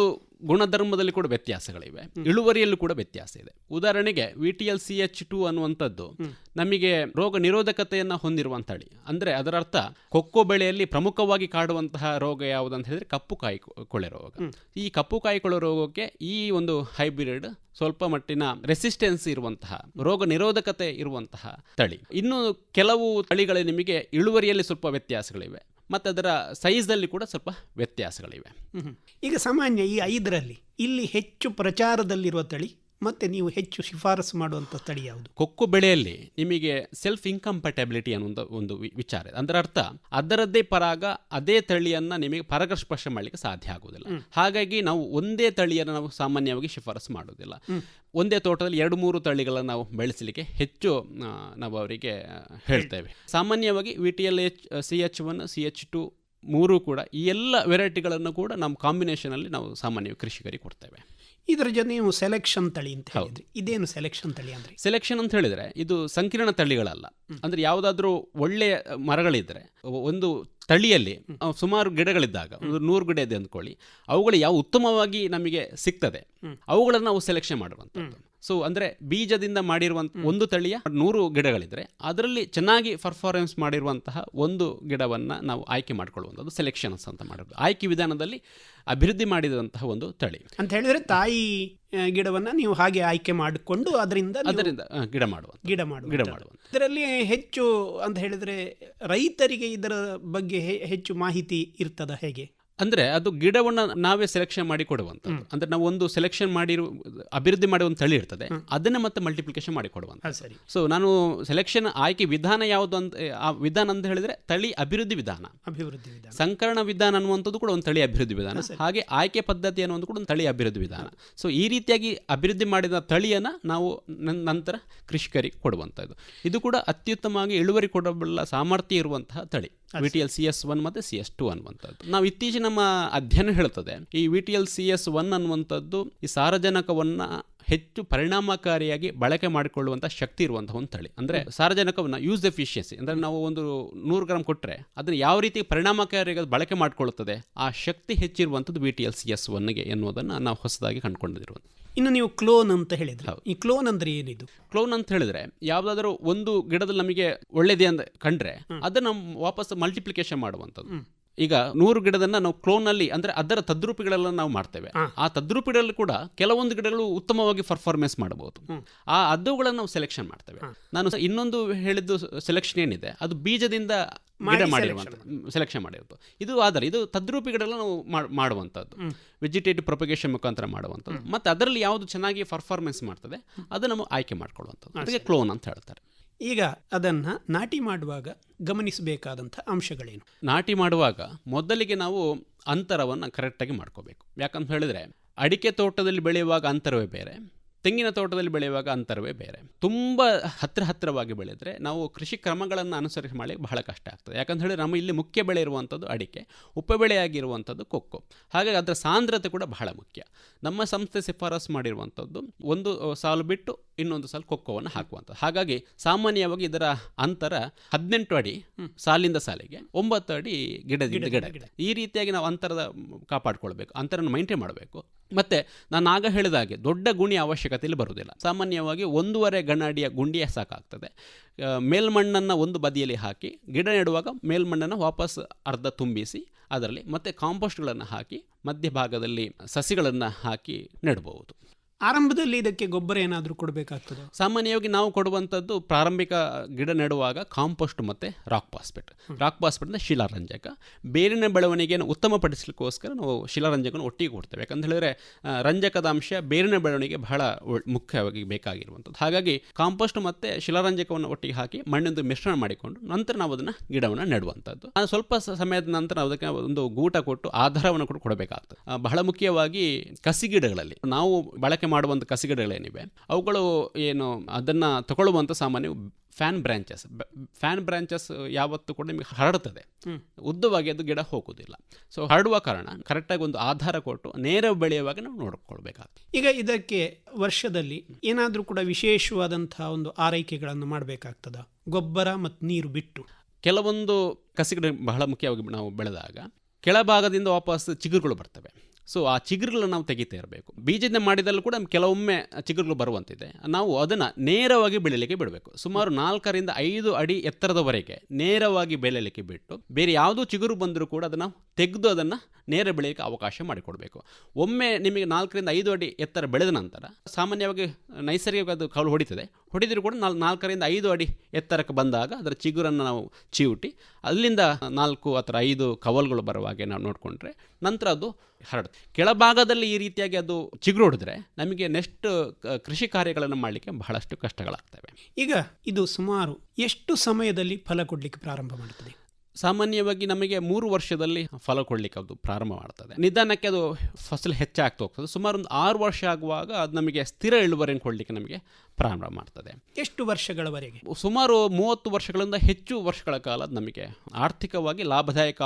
[SPEAKER 2] ಗುಣಧರ್ಮದಲ್ಲಿ ಕೂಡ ವ್ಯತ್ಯಾಸಗಳಿವೆ. ಇಳುವರಿಯಲ್ಲೂ ಕೂಡ ವ್ಯತ್ಯಾಸ ಇದೆ. ಉದಾಹರಣೆಗೆ V T L C H two ಅನ್ನುವಂಥದ್ದು ನಮಗೆ ರೋಗ ನಿರೋಧಕತೆಯನ್ನು ಹೊಂದಿರುವಂಥ ತಳಿ ಅಂದರೆ ಅದರರ್ಥ ಕೊಕ್ಕೋ ಬೆಳೆಯಲ್ಲಿ ಪ್ರಮುಖವಾಗಿ ಕಾಡುವಂತಹ ರೋಗ ಯಾವುದು ಅಂತ ಹೇಳಿದ್ರೆ ಕಪ್ಪು ಕಾಯಿ ಕೊಳೆ ರೋಗ. ಈ ಕಪ್ಪು ಕಾಯಿ ಕೊಳೆ ರೋಗಕ್ಕೆ ಈ ಒಂದು ಹೈಬ್ರಿಡ್ ಸ್ವಲ್ಪ ಮಟ್ಟಿನ ರೆಸಿಸ್ಟೆನ್ಸ್ ಇರುವಂತಹ ರೋಗ ನಿರೋಧಕತೆ ಇರುವಂತಹ ತಳಿ. ಇನ್ನು ಕೆಲವು ತಳಿಗಳು ನಿಮಗೆ ಇಳುವರಿಯಲ್ಲಿ ಸ್ವಲ್ಪ ವ್ಯತ್ಯಾಸಗಳಿವೆ. ಮತ್ತು ಅದರ ಸೈಜಲ್ಲಿ ಕೂಡ ಸ್ವಲ್ಪ ವ್ಯತ್ಯಾಸಗಳಿವೆ.
[SPEAKER 1] ಈಗ ಸಾಮಾನ್ಯ ಈ ಐದರಲ್ಲಿ ಇಲ್ಲಿ ಹೆಚ್ಚು ಪ್ರಚಾರದಲ್ಲಿರುವ ತಳಿ ಮತ್ತೆ ನೀವು ಹೆಚ್ಚು ಶಿಫಾರಸು ಮಾಡುವಂಥ ತಳಿ ಯಾವುದು?
[SPEAKER 2] ಕೊಕ್ಕು ಬೆಳೆಯಲ್ಲಿ ನಿಮಗೆ ಸೆಲ್ಫ್ ಇನ್ಕಂಪಟಬಿಲಿಟಿ ಅನ್ನೋ ಒಂದು ವಿಚಾರ ಅದರ ಅರ್ಥ ಅದರದ್ದೇ ಪರಾಗ ಅದೇ ತಳಿಯನ್ನು ನಿಮಗೆ ಪರಾಗಸ್ಪರ್ಶ ಮಾಡಲಿಕ್ಕೆ ಸಾಧ್ಯ ಆಗುವುದಿಲ್ಲ. ಹಾಗಾಗಿ ನಾವು ಒಂದೇ ತಳಿಯನ್ನು ನಾವು ಸಾಮಾನ್ಯವಾಗಿ ಶಿಫಾರಸು ಮಾಡುವುದಿಲ್ಲ. ಒಂದೇ ತೋಟದಲ್ಲಿ ಎರಡು ಮೂರು ತಳಿಗಳನ್ನು ನಾವು ಬೆಳೆಸಲಿಕ್ಕೆ ಹೆಚ್ಚು ನಾವು ಅವರಿಗೆ ಹೇಳ್ತೇವೆ. ಸಾಮಾನ್ಯವಾಗಿ V T L H C H one C H two ಮೂರು ಕೂಡ ಈ ಎಲ್ಲ ವೆರೈಟಿಗಳನ್ನು ಕೂಡ ನಮ್ಮ ಕಾಂಬಿನೇಷನಲ್ಲಿ ನಾವು ಸಾಮಾನ್ಯವಾಗಿ ಕೃಷಿಕರಿಗೆ ಕೊಡ್ತೇವೆ.
[SPEAKER 1] ಇದರ ಜೊತೆ ನೀವು ಸೆಲೆಕ್ಷನ್ ತಳಿ ಅಂತ ಹೇಳಿದ್ರಿ. ಇದೇನು ಸೆಲೆಕ್ಷನ್ ತಳಿ ಅಂದ್ರೆ?
[SPEAKER 2] ಸೆಲೆಕ್ಷನ್ ಅಂತ ಹೇಳಿದ್ರೆ ಇದು ಸಂಕೀರ್ಣ ತಳಿಗಳಲ್ಲ. ಅಂದ್ರೆ ಯಾವುದಾದ್ರೂ ಒಳ್ಳೆಯ ಮರಗಳಿದ್ರೆ ಒಂದು ತಳಿಯಲ್ಲಿ ಸುಮಾರು ಗಿಡಗಳಿದ್ದಾಗ ಒಂದು ನೂರು ಗಿಡ ಇದೆ ಅಂದ್ಕೊಳ್ಳಿ ಅವುಗಳು ಯಾವ ಉತ್ತಮವಾಗಿ ನಮಗೆ ಸಿಗ್ತದೆ ಅವುಗಳನ್ನು ನಾವು ಸೆಲೆಕ್ಷನ್ ಮಾಡುವಂಥದ್ದು. ಸೊ ಅಂದರೆ ಬೀಜದಿಂದ ಮಾಡಿರುವಂಥ ಒಂದು ತಳಿಯ ನೂರು ಗಿಡಗಳಿದ್ರೆ ಅದರಲ್ಲಿ ಚೆನ್ನಾಗಿ ಪರ್ಫಾರ್ಮೆನ್ಸ್ ಮಾಡಿರುವಂತಹ ಒಂದು ಗಿಡವನ್ನು ನಾವು ಆಯ್ಕೆ ಮಾಡಿಕೊಳ್ಳುವಂಥದ್ದು ಸೆಲೆಕ್ಷನ್ಸ್ ಅಂತ ಮಾಡೋದು ಆಯ್ಕೆ ವಿಧಾನದಲ್ಲಿ ಅಭಿವೃದ್ಧಿ ಮಾಡಿದಂತಹ ಒಂದು ತಳಿ.
[SPEAKER 1] ಅಂತ ಹೇಳಿದ್ರೆ ತಾಯಿ ಗಿಡವನ್ನ ನೀವು ಹಾಗೆ ಆಯ್ಕೆ ಮಾಡಿಕೊಂಡು ಅದರಿಂದ
[SPEAKER 2] ಅದರಿಂದ ಗಿಡ ಮಾಡುವ
[SPEAKER 1] ಗಿಡ ಮಾಡುವ
[SPEAKER 2] ಗಿಡ ಮಾಡುವ
[SPEAKER 1] ಇದರಲ್ಲಿ ಹೆಚ್ಚು ಅಂತ ಹೇಳಿದ್ರೆ ರೈತರಿಗೆ ಇದರ ಬಗ್ಗೆ ಹೆಚ್ಚು ಮಾಹಿತಿ ಇರ್ತದ ಹೇಗೆ?
[SPEAKER 2] ಅಂದರೆ ಅದು ಗಿಡವನ್ನು ನಾವೇ ಸೆಲೆಕ್ಷನ್ ಮಾಡಿ ಕೊಡುವಂಥದ್ದು. ಅಂದರೆ ನಾವು ಒಂದು ಸೆಲೆಕ್ಷನ್ ಮಾಡಿರುವ ಅಭಿವೃದ್ಧಿ ಮಾಡಿದ ಒಂದು ತಳಿ ಇರ್ತದೆ. ಅದನ್ನ ಮತ್ತೆ ಮಲ್ಟಿಪ್ಲಿಕೇಶನ್ ಮಾಡಿ
[SPEAKER 1] ಕೊಡುವಂತ ಸರಿ.
[SPEAKER 2] ಸೊ ನಾನು ಸೆಲೆಕ್ಷನ್ ಆಯ್ಕೆ ವಿಧಾನ ಯಾವುದು ಅಂತ ಆ ವಿಧಾನ ಅಂತ ಹೇಳಿದ್ರೆ ತಳಿ ಅಭಿವೃದ್ಧಿ ವಿಧಾನ.
[SPEAKER 1] ಅಭಿವೃದ್ಧಿ ವಿಧಾನ.
[SPEAKER 2] ಸಂಕರಣ ವಿಧಾನ ಅನ್ನುವಂಥದ್ದು ಕೂಡ ಒಂದು ತಳಿ ಅಭಿವೃದ್ಧಿ ವಿಧಾನ. ಹಾಗೆ ಆಯ್ಕೆ ಪದ್ಧತಿ ಅನ್ನುವಂಥ ಕೂಡ ಒಂದು ತಳಿ ಅಭಿವೃದ್ಧಿ ವಿಧಾನ. ಸೊ ಈ ರೀತಿಯಾಗಿ ಅಭಿವೃದ್ಧಿ ಮಾಡಿದ ತಳಿಯನ್ನು ನಾವು ನಂತರ ಕೃಷಿಕರಿಗೆ ಕೊಡುವಂಥದ್ದು. ಇದು ಕೂಡ ಅತ್ಯುತ್ತಮವಾಗಿ ಇಳುವರಿ ಕೊಡಬಲ್ಲ ಸಾಮರ್ಥ್ಯ ಇರುವಂತಹ ತಳಿ. V T L C S one ಮತ್ತು ಸಿ ಎಸ್ ಟು ಅನ್ನುವಂಥದ್ದು. ನಾವು ಇತ್ತೀಚಿನ ನಮ್ಮ ಅಧ್ಯಯನ ಹೇಳ್ತದೆ, ಈ V T L C S one ಅನ್ನುವಂಥದ್ದು ಈ ಸಾರಜನಕವನ್ನು ಹೆಚ್ಚು ಪರಿಣಾಮಕಾರಿಯಾಗಿ ಬಳಕೆ ಮಾಡಿಕೊಳ್ಳುವಂಥ ಶಕ್ತಿ ಇರುವಂಥ ಒಂದು ತಳಿ ಅಂದರೆ ಸಾರಜನಕವನ್ನು ಯೂಸ್ ಎಫಿಷಿಯನ್ಸಿ ಅಂದರೆ ನಾವು ಒಂದು ನೂರು ಗ್ರಾಮ್ ಕೊಟ್ಟರೆ ಅದನ್ನು ಯಾವ ರೀತಿ ಪರಿಣಾಮಕಾರಿಯಾಗಿ ಅದು ಬಳಕೆ ಮಾಡಿಕೊಳ್ಳುತ್ತದೆ? ಆ ಶಕ್ತಿ ಹೆಚ್ಚಿರುವಂಥದ್ದು B T L C S ಒನ್ಗೆ ಎನ್ನುವುದನ್ನು ನಾವು ಹೊಸದಾಗಿ ಕಂಡುಕೊಂಡಿದ್ರು
[SPEAKER 1] ಇನ್ನು ನೀವು ಕ್ಲೋನ್ ಅಂತ ಹೇಳಿದ್ರೆ. ಈ ಕ್ಲೋನ್ ಅಂದ್ರೆ ಏನಿದು?
[SPEAKER 2] ಕ್ಲೋನ್ ಅಂತ ಹೇಳಿದ್ರೆ ಯಾವುದಾದ್ರೂ ಒಂದು ಗಿಡದಲ್ಲಿ ನಮಗೆ ಒಳ್ಳೇದೇ ಅಂತ ಕಂಡ್ರೆ ಅದನ್ನ ವಾಪಸ್ ಮಲ್ಟಿಪ್ಲಿಕೇಶನ್ ಮಾಡುವಂಥದ್ದು. ಈಗ ನೂರು ಗಿಡದನ್ನ ನಾವು ಕ್ಲೋನಲ್ಲಿ ಅಂದ್ರೆ ಅದರ ತದ್ರೂಪಿಗಳೆಲ್ಲ ನಾವು ಮಾಡ್ತೇವೆ. ಆ ತದ್ರೂಪಿಗಳಲ್ಲಿ ಕೂಡ ಕೆಲವೊಂದು ಗಿಡಗಳು ಉತ್ತಮವಾಗಿ ಪರ್ಫಾರ್ಮೆನ್ಸ್ ಮಾಡಬಹುದು. ಆ ಅದುಗಳನ್ನು ನಾವು ಸೆಲೆಕ್ಷನ್ ಮಾಡ್ತೇವೆ. ನಾನು ಇನ್ನೊಂದು ಹೇಳಿದ್ದು ಸೆಲೆಕ್ಷನ್ ಏನಿದೆ? ಅದು ಬೀಜದಿಂದ ಗಿಡ ಮಾಡಿರುವಂಥ ಸೆಲೆಕ್ಷನ್ ಮಾಡಿರೋದು ಇದು ಆದರೆ ಇದು ತದ್ರೂಪಿಗಳೆಲ್ಲ ನಾವು ಮಾಡ್- ಮಾಡುವಂಥದ್ದು. ವೆಜಿಟೇಟಿವ್ ಪ್ರೊಪಗೇಷನ್ ಮುಖಾಂತರ ಮಾಡುವಂಥದ್ದು. ಮತ್ತು ಅದರಲ್ಲಿ ಯಾವುದು ಚೆನ್ನಾಗಿ ಪರ್ಫಾರ್ಮೆನ್ಸ್ ಮಾಡ್ತದೆ ಅದು ನಾವು ಆಯ್ಕೆ ಮಾಡ್ಕೊಳ್ಳುವಂಥದ್ದು. ಅದಕ್ಕೆ ಕ್ಲೋನ್ ಅಂತ ಹೇಳ್ತಾರೆ.
[SPEAKER 1] ಈಗ ಅದನ್ನು ನಾಟಿ ಮಾಡುವಾಗ ಗಮನಿಸಬೇಕಾದಂಥ ಅಂಶಗಳೇನು?
[SPEAKER 2] ನಾಟಿ ಮಾಡುವಾಗ ಮೊದಲಿಗೆ ನಾವು ಅಂತರವನ್ನು ಕರೆಕ್ಟಾಗಿ ಮಾಡ್ಕೋಬೇಕು. ಯಾಕಂತ ಹೇಳಿದ್ರೆ ಅಡಿಕೆ ತೋಟದಲ್ಲಿ ಬೆಳೆಯುವಾಗ ಅಂತರವೇ ಬೇರೆ. ತೆಂಗಿನ ತೋಟದಲ್ಲಿ ಬೆಳೆಯುವಾಗ ಅಂತರವೇ ಬೇರೆ. ತುಂಬ ಹತ್ತಿರ ಹತ್ತಿರವಾಗಿ ಬೆಳೆದರೆ ನಾವು ಕೃಷಿ ಕ್ರಮಗಳನ್ನು ಅನುಸರಿಸಿ ಮಾಡಿ ಬಹಳ ಕಷ್ಟ ಆಗ್ತದೆ. ಯಾಕಂತ ಹೇಳಿದ್ರೆ ನಮ್ಮ ಇಲ್ಲಿ ಮುಖ್ಯ ಬೆಳೆ ಇರುವಂಥದ್ದು ಅಡಿಕೆ ಉಪಬೆಳೆಯಾಗಿರುವಂಥದ್ದು ಕೊಕ್ಕೋ. ಹಾಗಾಗಿ ಅದರ ಸಾಂದ್ರತೆ ಕೂಡ ಬಹಳ ಮುಖ್ಯ. ನಮ್ಮ ಸಂಸ್ಥೆ ಶಿಫಾರಸು ಮಾಡಿರುವಂಥದ್ದು ಒಂದು ಸಾಲು ಬಿಟ್ಟು ಇನ್ನೊಂದು ಸಾಲು ಕೊಕ್ಕೋವನ್ನು ಹಾಕುವಂಥದ್ದು ಹಾಗಾಗಿ ಸಾಮಾನ್ಯವಾಗಿ ಇದರ ಅಂತರ ಹದಿನೆಂಟು ಅಡಿ ಸಾಲಿಂದ ಸಾಲಿಗೆ ಒಂಬತ್ತು ಅಡಿ ಗಿಡದಿಂದ ಗಿಡ ಈ ರೀತಿಯಾಗಿ ನಾವು ಅಂತರದ ಕಾಪಾಡಿಕೊಳ್ಬೇಕು ಕಾಪಾಡ್ಕೊಳ್ಬೇಕು ಅಂತರನ್ನು ಮೈಂಟೈನ್ ಮಾಡಬೇಕು. ಮತ್ತೆ ನಾನು ಆಗ ಹೇಳಿದ ಹಾಗೆ ದೊಡ್ಡ ಗುಣಿ ಅವಶ್ಯಕತೆಯಲ್ಲಿ ಬರುವುದಿಲ್ಲ. ಸಾಮಾನ್ಯವಾಗಿ ಒಂದೂವರೆ ಗಣಾಡಿಯ ಗುಂಡಿಯೇ ಸಾಕಾಗ್ತದೆ. ಮೇಲ್ಮಣ್ಣನ್ನು ಒಂದು ಬದಿಯಲ್ಲಿ ಹಾಕಿ ಗಿಡ ನೆಡುವಾಗ ಮೇಲ್ಮಣ್ಣನ್ನು ವಾಪಸ್ ಅರ್ಧ ತುಂಬಿಸಿ ಅದರಲ್ಲಿ ಮತ್ತೆ ಕಾಂಪೋಸ್ಟ್ಗಳನ್ನು ಹಾಕಿ ಮಧ್ಯಭಾಗದಲ್ಲಿ ಸಸಿಗಳನ್ನು ಹಾಕಿ ನೆಡಬಹುದು
[SPEAKER 1] ಆರಂಭದಲ್ಲಿ ಇದಕ್ಕೆ ಗೊಬ್ಬರ ಏನಾದರೂ ಕೊಡಬೇಕಾಗ್ತದೆ?
[SPEAKER 2] ಸಾಮಾನ್ಯವಾಗಿ ನಾವು ಕೊಡುವಂಥದ್ದು ಪ್ರಾರಂಭಿಕ ಗಿಡ ನೆಡುವಾಗ ಕಾಂಪೋಸ್ಟ್ ಮತ್ತು ರಾಕ್ ಪಾಸ್ಪೆಟ್ ರಾಕ್ ಪಾಸ್ಪೆಟ್ ಅಂದರೆ ಶಿಲಾರಂಜಕ. ಬೇರಿನ ಬೆಳವಣಿಗೆಯನ್ನು ಉತ್ತಮಪಡಿಸಲಿಕ್ಕೋಸ್ಕರ ನಾವು ಶಿಲಾರಂಜಕವನ್ನು ಒಟ್ಟಿಗೆ ಕೊಡ್ತೇವೆ. ಯಾಕಂತ ಹೇಳಿದ್ರೆ ರಂಜಕದ ಅಂಶ ಬೇರಿನ ಬೆಳವಣಿಗೆ ಬಹಳ ಮುಖ್ಯವಾಗಿ ಬೇಕಾಗಿರುವಂಥದ್ದು. ಹಾಗಾಗಿ ಕಾಂಪೋಸ್ಟ್ ಮತ್ತು ಶಿಲಾರಂಜಕವನ್ನು ಒಟ್ಟಿಗೆ ಹಾಕಿ ಮಣ್ಣಿಂದು ಮಿಶ್ರಣ ಮಾಡಿಕೊಂಡು ನಂತರ ನಾವು ಅದನ್ನು ಗಿಡವನ್ನು ನೆಡುವಂಥದ್ದು. ಆ ಸ್ವಲ್ಪ ಸಮಯದ ನಂತರ ನಾವು ಅದಕ್ಕೆ ಒಂದು ಗೂಟ ಕೊಟ್ಟು ಆಧಾರವನ್ನು ಕೂಡ ಕೊಡಬೇಕಾಗ್ತದೆ. ಬಹಳ ಮುಖ್ಯವಾಗಿ ಕಸಿ ಗಿಡಗಳಲ್ಲಿ ನಾವು ಬಳಕೆ ಮಾಡುವಂಥ ಕಸಿ ಗಿಡಗಳೇನಿವೆ ಅವುಗಳು ಏನು ಅದನ್ನು ತಗೊಳ್ಳುವಂಥ ಸಾಮಾನ್ಯ ಫ್ಯಾನ್ ಬ್ರಾಂಚಸ್ ಫ್ಯಾನ್ ಬ್ರಾಂಚಸ್ ಯಾವತ್ತೂ ಕೂಡ ನಿಮಗೆ ಹರಡುತ್ತದೆ. ಉದ್ದವಾಗಿ ಅದು ಗಿಡ ಹೋಗುವುದಿಲ್ಲ. ಸೊ ಹರಡುವ ಕಾರಣ ಕರೆಕ್ಟಾಗಿ ಒಂದು ಆಧಾರ ಕೊಟ್ಟು ನೇರ ಬೆಳೆಯುವಾಗ ನಾವು ನೋಡ್ಕೊಳ್ಬೇಕಾಗ್ತದೆ.
[SPEAKER 1] ಈಗ ಇದಕ್ಕೆ ವರ್ಷದಲ್ಲಿ ಏನಾದರೂ ಕೂಡ ವಿಶೇಷವಾದಂತಹ ಒಂದು ಆರೈಕೆಗಳನ್ನು ಮಾಡಬೇಕಾಗ್ತದ? ಗೊಬ್ಬರ ಮತ್ತು ನೀರು ಬಿಟ್ಟು.
[SPEAKER 2] ಕೆಲವೊಂದು ಕಸಿಗಿಡ ಬಹಳ ಮುಖ್ಯವಾಗಿ ನಾವು ಬೆಳೆದಾಗ ಕೆಳಭಾಗದಿಂದ ವಾಪಸ್ ಚಿಗುರುಗಳು ಬರ್ತವೆ. ಸೊ ಆ ಚಿಗುರುಗಳನ್ನ ನಾವು ತೆಗಿತಾ ಇರಬೇಕು. ಬೀಜದಿಂದ ಮಾಡಿದಲ್ಲೂ ಕೂಡ ಕೆಲವೊಮ್ಮೆ ಚಿಗುರುಗಳು ಬರುವಂತಿದೆ. ನಾವು ಅದನ್ನು ನೇರವಾಗಿ ಬೆಳೆಯಲಿಕ್ಕೆ ಬಿಡಬೇಕು. ಸುಮಾರು ನಾಲ್ಕರಿಂದ ಐದು ಅಡಿ ಎತ್ತರದವರೆಗೆ ನೇರವಾಗಿ ಬೆಳೆಯಲಿಕ್ಕೆ ಬಿಟ್ಟು ಬೇರೆ ಯಾವುದೋ ಚಿಗುರು ಬಂದರೂ ಕೂಡ ಅದನ್ನು ತೆಗೆದು ಅದನ್ನು ನೇರ ಬೆಳೆಯಲಿಕ್ಕೆ ಅವಕಾಶ ಮಾಡಿಕೊಡಬೇಕು. ಒಮ್ಮೆ ನಿಮಗೆ ನಾಲ್ಕರಿಂದ ಐದು ಅಡಿ ಎತ್ತರ ಬೆಳೆದ ನಂತರ ಸಾಮಾನ್ಯವಾಗಿ ನೈಸರ್ಗಿಕ ಅದು ಕವಲು ಹೊಡಿತದೆ. ಹೊಡೆದರೂ ಕೂಡ ನಾಲ್, ನಾಲ್ಕರಿಂದ ಐದು ಅಡಿ ಎತ್ತರಕ್ಕೆ ಬಂದಾಗ ಅದರ ಚಿಗುರನ್ನು ನಾವು ಚಿವುಟಿ, ಅಲ್ಲಿಂದ ನಾಲ್ಕು ಅಥವಾ ಐದು ಕವಲ್ಗಳು ಬರುವ ಹಾಗೆ ನಾವು ನೋಡಿಕೊಂಡ್ರೆ ನಂತರ ಅದು ಹರಡುತ್ತೆ. ಕೆಳಭಾಗದಲ್ಲಿ ಈ ರೀತಿಯಾಗಿ ಅದು ಚಿಗುರು ಹೊಡೆದ್ರೆ ನಮಗೆ ನೆಕ್ಸ್ಟ್ ಕೃಷಿ ಕಾರ್ಯಗಳನ್ನು ಮಾಡಲಿಕ್ಕೆ ಬಹಳಷ್ಟು ಕಷ್ಟಗಳಾಗ್ತವೆ.
[SPEAKER 1] ಈಗ ಇದು ಸುಮಾರು ಎಷ್ಟು ಸಮಯದಲ್ಲಿ ಫಲ ಕೊಡಲಿಕ್ಕೆ ಪ್ರಾರಂಭ ಮಾಡುತ್ತದೆ?
[SPEAKER 2] ಸಾಮಾನ್ಯವಾಗಿ ನಮಗೆ ಮೂರು ವರ್ಷದಲ್ಲಿ ಫಲ ಕೊಡಲಿಕ್ಕೆ ಅದು ಪ್ರಾರಂಭ ಮಾಡ್ತದೆ. ನಿಧಾನಕ್ಕೆ ಅದು ಫಸಲು ಹೆಚ್ಚಾಗ್ತಾ ಹೋಗ್ತದೆ. ಸುಮಾರು ಒಂದು ಆರು ವರ್ಷ ಆಗುವಾಗ ಅದು ನಮಗೆ ಸ್ಥಿರ ಇಳುವರಿಯನ್ನು ಕೊಡಲಿಕ್ಕೆ ನಮಗೆ ಪ್ರಾರಂಭ ಮಾಡ್ತದೆ.
[SPEAKER 1] ಎಷ್ಟು ವರ್ಷಗಳವರೆಗೆ?
[SPEAKER 2] ಸುಮಾರು ಮೂವತ್ತು ವರ್ಷಗಳಿಂದ ಹೆಚ್ಚು ವರ್ಷಗಳ ಕಾಲ ಅದು ನಮಗೆ ಆರ್ಥಿಕವಾಗಿ ಲಾಭದಾಯಕ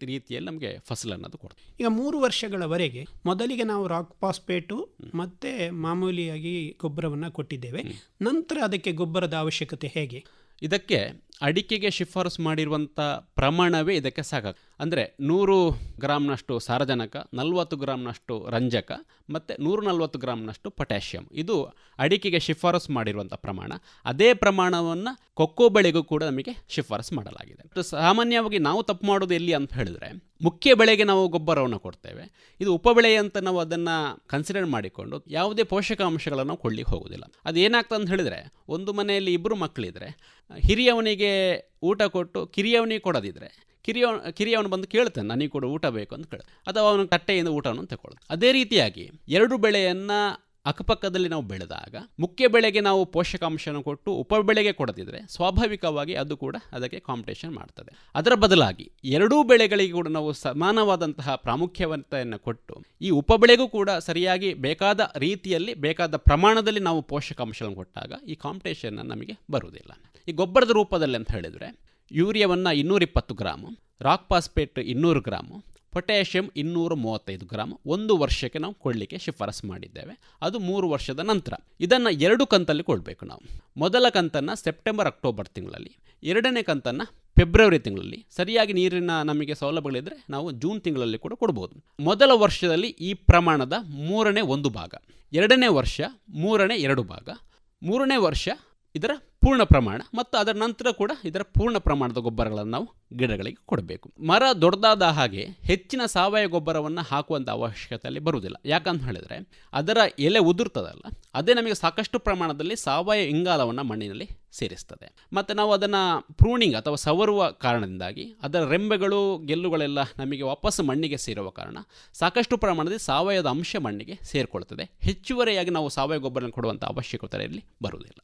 [SPEAKER 2] ರೀತಿಯಲ್ಲಿ ನಮಗೆ ಫಸಲನ್ನು ಅದು ಕೊಡ್ತದೆ.
[SPEAKER 1] ಈಗ ಮೂರು ವರ್ಷಗಳವರೆಗೆ ಮೊದಲಿಗೆ ನಾವು ರಾಕ್ ಪಾಸ್ಪೇಟು ಮತ್ತು ಮಾಮೂಲಿಯಾಗಿ ಗೊಬ್ಬರವನ್ನು ಕೊಟ್ಟಿದ್ದೇವೆ. ನಂತರ ಅದಕ್ಕೆ ಗೊಬ್ಬರದ ಅವಶ್ಯಕತೆ ಹೇಗೆ?
[SPEAKER 2] ಇದಕ್ಕೆ ಅಡಿಕೆಗೆ ಶಿಫಾರಸು ಮಾಡಿರುವಂಥ ಪ್ರಮಾಣವೇ ಇದಕ್ಕೆ ಸಾಕಾಗ ಅಂದರೆ ನೂರು ಗ್ರಾಮ್ನಷ್ಟು ಸಾರಜನಕ, ನಲವತ್ತು ಗ್ರಾಮ್ನಷ್ಟು ರಂಜಕ, ಮತ್ತು ನೂರು ನಲವತ್ತು ಗ್ರಾಮ್ನಷ್ಟು ಪೊಟ್ಯಾಷಿಯಂ. ಇದು ಅಡಿಕೆಗೆ ಶಿಫಾರಸು ಮಾಡಿರುವಂಥ ಪ್ರಮಾಣ. ಅದೇ ಪ್ರಮಾಣವನ್ನು ಕೊಕ್ಕೋ ಬೆಳೆಗೂ ಕೂಡ ನಮಗೆ ಶಿಫಾರಸು ಮಾಡಲಾಗಿದೆ. ಸಾಮಾನ್ಯವಾಗಿ ನಾವು ತಪ್ಪು ಮಾಡೋದು ಎಲ್ಲಿ ಅಂತ ಹೇಳಿದ್ರೆ, ಮುಖ್ಯ ಬೆಳೆಗೆ ನಾವು ಗೊಬ್ಬರವನ್ನು ಕೊಡ್ತೇವೆ. ಇದು ಉಪಬೆಳೆ ಅಂತ ನಾವು ಅದನ್ನು ಕನ್ಸಿಡರ್ ಮಾಡಿಕೊಂಡು ಯಾವುದೇ ಪೋಷಕಾಂಶಗಳನ್ನು ಕೊಡ್ಲಿಕ್ಕೆ ಹೋಗೋದಿಲ್ಲ. ಅದು ಏನಾಗ್ತದೆ ಅಂತ ಹೇಳಿದ್ರೆ, ಒಂದು ಮನೆಯಲ್ಲಿ ಇಬ್ಬರು ಮಕ್ಕಳಿದ್ರೆ ಹಿರಿಯವನಿಗೆ ಊಟ ಕೊಟ್ಟು ಕಿರಿಯವನಿಗೆ ಕೊಡದಿದ್ರೆ ಕಿರಿಯ ಕಿರಿಯವನು ಬಂದು ಕೇಳ್ತಾನೆ, ನನಗೆ ಕೂಡ ಊಟ ಬೇಕು ಅಂತ ಕೇಳ ಅಥವಾ ಅವನ ತಟ್ಟೆಯಿಂದ ಊಟವನ್ನು ತಗೊಳ್ಳೋದು ಅದೇ ರೀತಿಯಾಗಿ ಎರಡು ಬೆಳೆಯನ್ನು ಅಕ್ಕಪಕ್ಕದಲ್ಲಿ ನಾವು ಬೆಳೆದಾಗ ಮುಖ್ಯ ಬೆಳೆಗೆ ನಾವು ಪೋಷಕಾಂಶನ ಕೊಟ್ಟು ಉಪ ಬೆಳೆಗೆ ಕೊಡದಿದ್ರೆ ಸ್ವಾಭಾವಿಕವಾಗಿ ಅದು ಕೂಡ ಅದಕ್ಕೆ ಕಾಂಪಿಟೇಷನ್ ಮಾಡ್ತದೆ. ಅದರ ಬದಲಾಗಿ ಎರಡೂ ಬೆಳೆಗಳಿಗೆ ಕೂಡ ನಾವು ಸಮಾನವಾದಂತಹ ಪ್ರಾಮುಖ್ಯವಂತೆಯನ್ನು ಕೊಟ್ಟು ಈ ಉಪ ಬೆಳೆಗೂ ಕೂಡ ಸರಿಯಾಗಿ ಬೇಕಾದ ರೀತಿಯಲ್ಲಿ ಬೇಕಾದ ಪ್ರಮಾಣದಲ್ಲಿ ನಾವು ಪೋಷಕಾಂಶಗಳನ್ನು ಕೊಟ್ಟಾಗ ಈ ಕಾಂಪಿಟೇಷನ್ ನಮಗೆ ಬರುವುದಿಲ್ಲ. ಈ ಗೊಬ್ಬರದ ರೂಪದಲ್ಲಿ ಅಂತ ಹೇಳಿದರೆ ಯೂರಿಯಾವನ್ನು ಇನ್ನೂರಿಪ್ಪತ್ತು ಗ್ರಾಮು ರಾಕ್ ಪಾಸ್ಪೇಟ್ ಇನ್ನೂರು ಗ್ರಾಮು ಪೊಟ್ಯಾಷಿಯಂ ಇನ್ನೂರ ಮೂವತ್ತೈದು ಗ್ರಾಮ್ ಒಂದು ವರ್ಷಕ್ಕೆ ನಾವು ಕೊಡಲಿಕ್ಕೆ ಶಿಫಾರಸು ಮಾಡಿದ್ದೇವೆ. ಅದು ಮೂರು ವರ್ಷದ ನಂತರ. ಇದನ್ನು ಎರಡು ಕಂತಲ್ಲಿ ಕೊಡಬೇಕು ನಾವು. ಮೊದಲ ಕಂತನ್ನು ಸೆಪ್ಟೆಂಬರ್, ಅಕ್ಟೋಬರ್ ತಿಂಗಳಲ್ಲಿ. ಎರಡನೇ ಕಂತನ್ನು ಫೆಬ್ರವರಿ ತಿಂಗಳಲ್ಲಿ. ಸರಿಯಾಗಿ ನೀರಿನ ನಮಗೆ ಸೌಲಭ್ಯಗಳಿದ್ದರೆ ನಾವು ಜೂನ್ ತಿಂಗಳಲ್ಲಿ ಕೂಡ ಕೊಡ್ಬೋದು. ಮೊದಲ ವರ್ಷದಲ್ಲಿ ಈ ಪ್ರಮಾಣದ ಮೂರನೇ ಒಂದು ಭಾಗ. ಎರಡನೇ ವರ್ಷ ಮೂರನೇ ಎರಡು ಭಾಗ. ಮೂರನೇ ವರ್ಷ ಇದರ ಪೂರ್ಣ ಪ್ರಮಾಣ ಮತ್ತು ಅದರ ನಂತರ ಕೂಡ ಇದರ ಪೂರ್ಣ ಪ್ರಮಾಣದ ಗೊಬ್ಬರಗಳನ್ನು ನಾವು ಗಿಡಗಳಿಗೆ ಕೊಡಬೇಕು. ಮರ ದೊಡ್ಡದಾದ ಹಾಗೆ ಹೆಚ್ಚಿನ ಸಾವಯವ ಗೊಬ್ಬರವನ್ನು ಹಾಕುವಂಥ ಅವಶ್ಯಕತೆ ಅಲ್ಲಿ ಬರುವುದಿಲ್ಲ. ಯಾಕಂತ ಹೇಳಿದರೆ ಅದರ ಎಲೆ ಉದುರ್ತದಲ್ಲ, ಅದೇ ನಮಗೆ ಸಾಕಷ್ಟು ಪ್ರಮಾಣದಲ್ಲಿ ಸಾವಯವ ಇಂಗಾಲವನ್ನು ಮಣ್ಣಿನಲ್ಲಿ ಸೇರಿಸ್ತದೆ. ಮತ್ತು ನಾವು ಅದನ್ನು ಪ್ರೂಣಿಂಗ್ ಅಥವಾ ಸವರುವ ಕಾರಣದಿಂದಾಗಿ ಅದರ ರೆಂಬೆಗಳು, ಗೆಲ್ಲುಗಳೆಲ್ಲ ನಮಗೆ ವಾಪಸ್ ಮಣ್ಣಿಗೆ ಸೇರುವ ಕಾರಣ ಸಾಕಷ್ಟು ಪ್ರಮಾಣದಲ್ಲಿ ಸಾವಯವದ ಅಂಶ ಮಣ್ಣಿಗೆ ಸೇರಿಕೊಳ್ತದೆ. ಹೆಚ್ಚುವರಿಯಾಗಿ ನಾವು ಸಾವಯವ ಗೊಬ್ಬರ ಕೊಡುವಂಥ ಅವಶ್ಯಕತೆ ಇಲ್ಲಿ ಬರುವುದಿಲ್ಲ.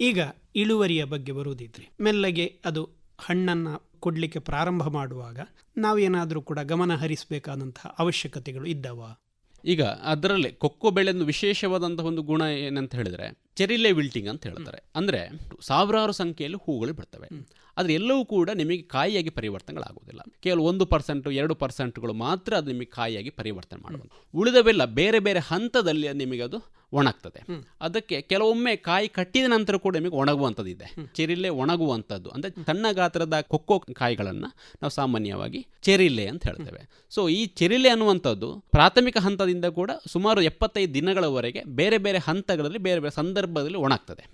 [SPEAKER 1] ಈಗ ಇಳುವರಿಯ ಬಗ್ಗೆ ಬರುವುದಿದ್ರೆ ಮೆಲ್ಲಗೆ ಅದು ಹಣ್ಣನ್ನು ಕೊಡಲಿಕ್ಕೆ ಪ್ರಾರಂಭ ಮಾಡುವಾಗ ನಾವೇನಾದರೂ ಕೂಡ ಗಮನ ಹರಿಸಬೇಕಾದಂತಹ ಅವಶ್ಯಕತೆಗಳು ಇದ್ದಾವ?
[SPEAKER 2] ಈಗ ಅದರಲ್ಲಿ ಕೊಕ್ಕೋ ಬೆಳೆಯನ್ನು ವಿಶೇಷವಾದಂತಹ ಒಂದು ಗುಣ ಏನಂತ ಹೇಳಿದ್ರೆ ಚೆರಿಲೆ ವಿಲ್ಟಿಂಗ್ ಅಂತ ಹೇಳ್ತಾರೆ. ಅಂದರೆ ಸಾವಿರಾರು ಸಂಖ್ಯೆಯಲ್ಲಿ ಹೂಗಳು ಬಿಡ್ತವೆ ಆದರೆ ಎಲ್ಲವೂ ಕೂಡ ನಿಮಗೆ ಕಾಯಿಯಾಗಿ ಪರಿವರ್ತನೆಗಳಾಗುವುದಿಲ್ಲ. ಕೇವಲ ಒಂದು ಪರ್ಸೆಂಟು ಎರಡು ಪರ್ಸೆಂಟ್ಗಳು ಮಾತ್ರ ಅದು ನಿಮಗೆ ಕಾಯಿಯಾಗಿ ಪರಿವರ್ತನೆ ಮಾಡಬಹುದು ಉಳಿದವೆಲ್ಲ ಬೇರೆ ಬೇರೆ ಹಂತದಲ್ಲಿ ನಿಮಗೆ ಅದು ಒಣಗ್ತದೆ. ಅದಕ್ಕೆ ಕೆಲವೊಮ್ಮೆ ಕಾಯಿ ಕಟ್ಟಿದ ನಂತರ ಕೂಡ ನಿಮಗೆ ಒಣಗುವಂಥದ್ದು ಇದೆ ಚೆರಿಲೆ ಒಣಗುವಂಥದ್ದು. ಅಂದರೆ ಸಣ್ಣ ಗಾತ್ರದ ಕೊಕ್ಕೋ ಕಾಯಿಗಳನ್ನು ನಾವು ಸಾಮಾನ್ಯವಾಗಿ ಚೆರಿಲೆ ಅಂತ ಹೇಳ್ತೇವೆ. ಸೊ ಈ ಚೆರಿಲೆ ಅನ್ನುವಂಥದ್ದು ಪ್ರಾಥಮಿಕ ಹಂತದಿಂದ ಕೂಡ ಸುಮಾರು ಎಪ್ಪತ್ತೈದು ದಿನಗಳವರೆಗೆ ಬೇರೆ ಬೇರೆ ಹಂತಗಳಲ್ಲಿ ಬೇರೆ ಬೇರೆ ಸಂದರ್ಭದಲ್ಲಿ ಒಣಗ್ತದೆ.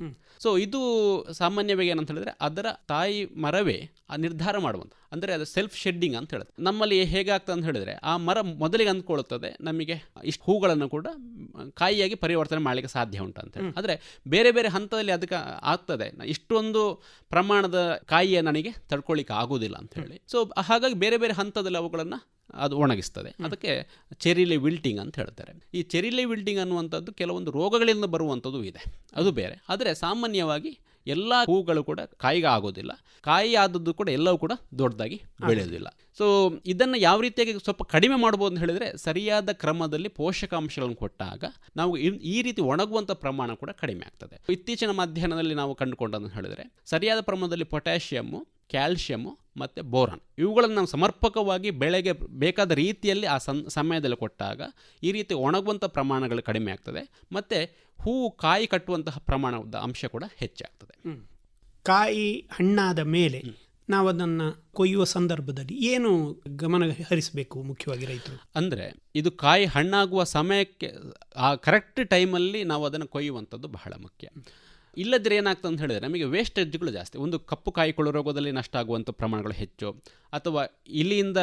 [SPEAKER 2] ಸೊ ಇದು ಸಾಮಾನ್ಯವಾಗಿ ಏನಂತ ಹೇಳಿದ್ರೆ ಅದರ ತಾಯಿ ಮರವೇ ಆ ನಿರ್ಧಾರ ಮಾಡುವಂಥ ಅಂದರೆ ಅದು ಸೆಲ್ಫ್ ಶೆಡ್ಡಿಂಗ್ ಅಂತ ಹೇಳುತ್ತೆ. ನಮ್ಮಲ್ಲಿ ಹೇಗಾಗ್ತದೆ ಅಂತ ಹೇಳಿದರೆ ಆ ಮರ ಮೊದಲಿಗೆ ಅಂದ್ಕೊಳ್ಳುತ್ತದೆ ನಮಗೆ ಇಷ್ಟು ಹೂಗಳನ್ನು ಕೂಡ ಕಾಯಿಯಾಗಿ ಪರಿವರ್ತನೆ ಮಾಡಲಿಕ್ಕೆ ಸಾಧ್ಯ ಉಂಟು ಅಂತ ಹೇಳಿ. ಆದರೆ ಬೇರೆ ಬೇರೆ ಹಂತದಲ್ಲಿ ಅದಕ್ಕೆ ಆಗ್ತದೆ. ಇಷ್ಟೊಂದು ಪ್ರಮಾಣದ ಕಾಯಿಯ ನನಗೆ ತಡ್ಕೊಳ್ಳಿಕ್ಕೆ ಆಗೋದಿಲ್ಲ ಅಂತ ಹೇಳಿ. ಸೊ ಹಾಗಾಗಿ ಬೇರೆ ಬೇರೆ ಹಂತದಲ್ಲಿ ಅವುಗಳನ್ನು ಅದು ಒಣಗಿಸ್ತದೆ. ಅದಕ್ಕೆ ಚೆರಿಲೆ ವಿಲ್ಟಿಂಗ್ ಅಂತ ಹೇಳ್ತಾರೆ. ಈ ಚೆರಿಲೆ ವಿಲ್ಟಿಂಗ್ ಅನ್ನುವಂಥದ್ದು ಕೆಲವೊಂದು ರೋಗಗಳಿಂದ ಬರುವಂಥದ್ದು ಇದೆ. ಅದು ಬೇರೆ. ಆದರೆ ಸಾಮಾನ್ಯವಾಗಿ ಎಲ್ಲ ಹೂಗಳು ಕೂಡ ಕಾಯಿಗೆ ಆಗೋದಿಲ್ಲ. ಕಾಯಿ ಆದದ್ದು ಕೂಡ ಎಲ್ಲವೂ ಕೂಡ ದೊಡ್ಡದಾಗಿ ಬೆಳೆಯೋದಿಲ್ಲ. ಸೊ ಇದನ್ನು ಯಾವ ರೀತಿಯಾಗಿ ಸ್ವಲ್ಪ ಕಡಿಮೆ ಮಾಡ್ಬೋದು ಅಂತ ಹೇಳಿದರೆ ಸರಿಯಾದ ಕ್ರಮದಲ್ಲಿ ಪೋಷಕಾಂಶಗಳನ್ನು ಕೊಟ್ಟಾಗ ನಾವು ಈ ರೀತಿ ಒಣಗುವಂಥ ಪ್ರಮಾಣ ಕೂಡ ಕಡಿಮೆ ಆಗ್ತದೆ. ಇತ್ತೀಚಿನ ಮಧ್ಯಾಹ್ನದಲ್ಲಿ ನಾವು ಕಂಡುಕೊಂಡಂತ ಹೇಳಿದರೆ ಸರಿಯಾದ ಪ್ರಮಾಣದಲ್ಲಿ ಪೊಟ್ಯಾಷಿಯಮ್ಮು, ಕ್ಯಾಲ್ಶಿಯಮ್ಮು ಮತ್ತು ಬೋರಾನ್. ಇವುಗಳನ್ನು ನಾವು ಸಮರ್ಪಕವಾಗಿ ಬೆಳೆಗೆ ಬೇಕಾದ ರೀತಿಯಲ್ಲಿ ಆ ಸಂ ಸಮಯದಲ್ಲಿ ಕೊಟ್ಟಾಗ ಈ ರೀತಿ ಒಣಗುವಂಥ ಪ್ರಮಾಣಗಳು ಕಡಿಮೆ ಆಗ್ತದೆ. ಮತ್ತು ಹೂವು ಕಾಯಿ ಕಟ್ಟುವಂತಹ ಪ್ರಮಾಣದ ಅಂಶ ಕೂಡ ಹೆಚ್ಚಾಗ್ತದೆ
[SPEAKER 1] ಕಾಯಿ ಹಣ್ಣಾದ ಮೇಲೆ ನಾವು ಅದನ್ನು ಕೊಯ್ಯುವ ಸಂದರ್ಭದಲ್ಲಿ ಏನು ಗಮನ ಹರಿಸಬೇಕು ಮುಖ್ಯವಾಗಿ ರೈತರು?
[SPEAKER 2] ಅಂದರೆ ಇದು ಕಾಯಿ ಹಣ್ಣಾಗುವ ಸಮಯಕ್ಕೆ ಆ ಕರೆಕ್ಟ್ ಟೈಮಲ್ಲಿ ನಾವು ಅದನ್ನು ಕೊಯ್ಯುವಂಥದ್ದು ಬಹಳ ಮುಖ್ಯ. ಇಲ್ಲದ್ರೆ ಏನಾಗ್ತದೆ ಅಂತ ಹೇಳಿದ್ರೆ ನಮಗೆ ವೇಸ್ಟೇಜ್ಗಳು ಜಾಸ್ತಿ. ಒಂದು ಕಪ್ಪು ಕಾಯಿಕೊಳ್ಳು ರೋಗದಲ್ಲಿ ನಷ್ಟ ಆಗುವಂಥ ಪ್ರಮಾಣಗಳು ಹೆಚ್ಚು. ಅಥವಾ ಇಲ್ಲಿಯಿಂದ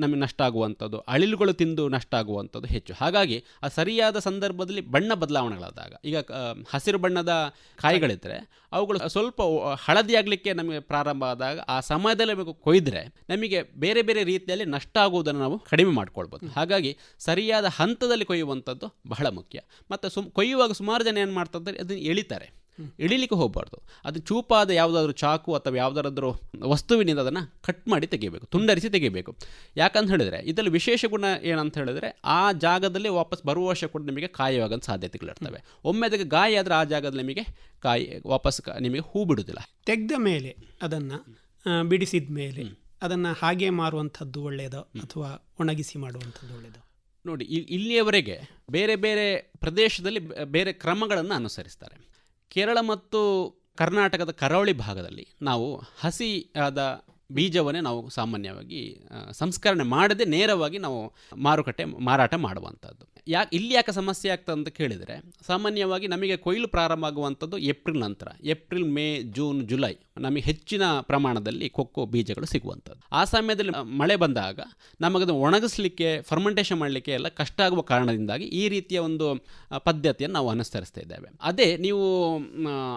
[SPEAKER 2] ನಮಗೆ ನಷ್ಟ ಆಗುವಂಥದ್ದು, ಅಳಿಲುಗಳು ತಿಂದು ನಷ್ಟ ಆಗುವಂಥದ್ದು ಹೆಚ್ಚು. ಹಾಗಾಗಿ ಆ ಸರಿಯಾದ ಸಂದರ್ಭದಲ್ಲಿ ಬಣ್ಣ ಬದಲಾವಣೆಗಳಾದಾಗ, ಈಗ ಹಸಿರು ಬಣ್ಣದ ಕಾಯಿಗಳಿದ್ದರೆ ಅವುಗಳು ಸ್ವಲ್ಪ ಹಳದಿಯಾಗಲಿಕ್ಕೆ ನಮಗೆ ಪ್ರಾರಂಭ ಆದಾಗ, ಆ ಸಮಯದಲ್ಲಿ ಕೊಯ್ದರೆ ನಮಗೆ ಬೇರೆ ಬೇರೆ ರೀತಿಯಲ್ಲಿ ನಷ್ಟ ಆಗುವುದನ್ನು ನಾವು ಕಡಿಮೆ ಮಾಡ್ಕೊಳ್ಬೋದು. ಹಾಗಾಗಿ ಸರಿಯಾದ ಹಂತದಲ್ಲಿ ಕೊಯ್ಯುವಂಥದ್ದು ಬಹಳ ಮುಖ್ಯ. ಮತ್ತು ಸುಮ್, ಕೊಯ್ಯುವಾಗ ಸುಮಾರು ಜನ ಏನು ಮಾಡ್ತಾರೆ ಅದನ್ನು ಎಳಿತಾರೆ. ಎಳಿಲಿಕ್ಕೆ ಹೋಗಬಾರ್ದು. ಅದು ಚೂಪಾದ ಯಾವುದಾದ್ರೂ ಚಾಕು ಅಥವಾ ಯಾವುದಾದ್ರೂ ವಸ್ತುವಿನಿಂದ ಅದನ್ನು ಕಟ್ ಮಾಡಿ ತೆಗಿಬೇಕು ತುಂಡರಿಸಿ ತೆಗಿಬೇಕು. ಯಾಕಂತ ಹೇಳಿದರೆ ಇದರಲ್ಲಿ ವಿಶೇಷ ಗುಣ ಏನಂತ ಹೇಳಿದ್ರೆ ಆ ಜಾಗದಲ್ಲಿ ವಾಪಸ್ ಬರುವ ವರ್ಷ ಕೂಡ ನಿಮಗೆ ಕಾಯುವಾಗಂತ ಸಾಧ್ಯತೆಗಳಿರ್ತವೆ. ಒಮ್ಮೆ ಅದಕ್ಕೆ ಗಾಯ ಆದರೆ ಆ ಜಾಗದಲ್ಲಿ ನಿಮಗೆ ಕಾಯಿ ವಾಪಸ್ ನಿಮಗೆ ಹೂ ಬಿಡುವುದಿಲ್ಲ
[SPEAKER 1] ತೆಗೆದ ಮೇಲೆ ಅದನ್ನು ಬಿಡಿಸಿದ ಮೇಲೆ ಅದನ್ನು ಹಾಗೆ ಮಾರುವಂಥದ್ದು ಒಳ್ಳೆಯದು ಅಥವಾ ಒಣಗಿಸಿ ಮಾಡುವಂಥದ್ದು ಒಳ್ಳೆಯದು
[SPEAKER 2] ನೋಡಿ ಇಲ್ಲಿಯವರೆಗೆ ಬೇರೆ ಬೇರೆ ಪ್ರದೇಶದಲ್ಲಿ ಬೇರೆ ಕ್ರಮಗಳನ್ನು ಅನುಸರಿಸ್ತಾರೆ. ಕೇರಳ ಮತ್ತು ಕರ್ನಾಟಕದ ಕರಾವಳಿ ಭಾಗದಲ್ಲಿ ನಾವು ಹಸಿಯಾದ ಬೀಜವನ್ನೇ ನಾವು ಸಾಮಾನ್ಯವಾಗಿ ಸಂಸ್ಕರಣೆ ಮಾಡದೆ ನೇರವಾಗಿ ನಾವು ಮಾರುಕಟ್ಟೆ, ಮಾರಾಟ ಮಾಡುವಂಥದ್ದು. ಯಾಕೆ ಇಲ್ಲಿ ಯಾಕೆ ಸಮಸ್ಯೆ ಆಗ್ತದೆ ಅಂತ ಕೇಳಿದರೆ, ಸಾಮಾನ್ಯವಾಗಿ ನಮಗೆ ಕೊಯ್ಲು ಪ್ರಾರಂಭ ಆಗುವಂಥದ್ದು ಏಪ್ರಿಲ್ ನಂತರ. April, May, June, July. ನಮಗೆ ಹೆಚ್ಚಿನ ಪ್ರಮಾಣದಲ್ಲಿ ಕೊಕ್ಕೋ ಬೀಜಗಳು ಸಿಗುವಂಥದ್ದು. ಆ ಸಮಯದಲ್ಲಿ ಮಳೆ ಬಂದಾಗ ನಮಗದು ಒಣಗಿಸ್ಲಿಕ್ಕೆ ಫರ್ಮೆಂಟೇಷನ್ ಮಾಡಲಿಕ್ಕೆ ಎಲ್ಲ ಕಷ್ಟ ಆಗುವ ಕಾರಣದಿಂದಾಗಿ ಈ ರೀತಿಯ ಒಂದು ಪದ್ಧತಿಯನ್ನು ನಾವು ಅನುಸರಿಸ್ತಾ ಇದ್ದೇವೆ. ಅದೇ ನೀವು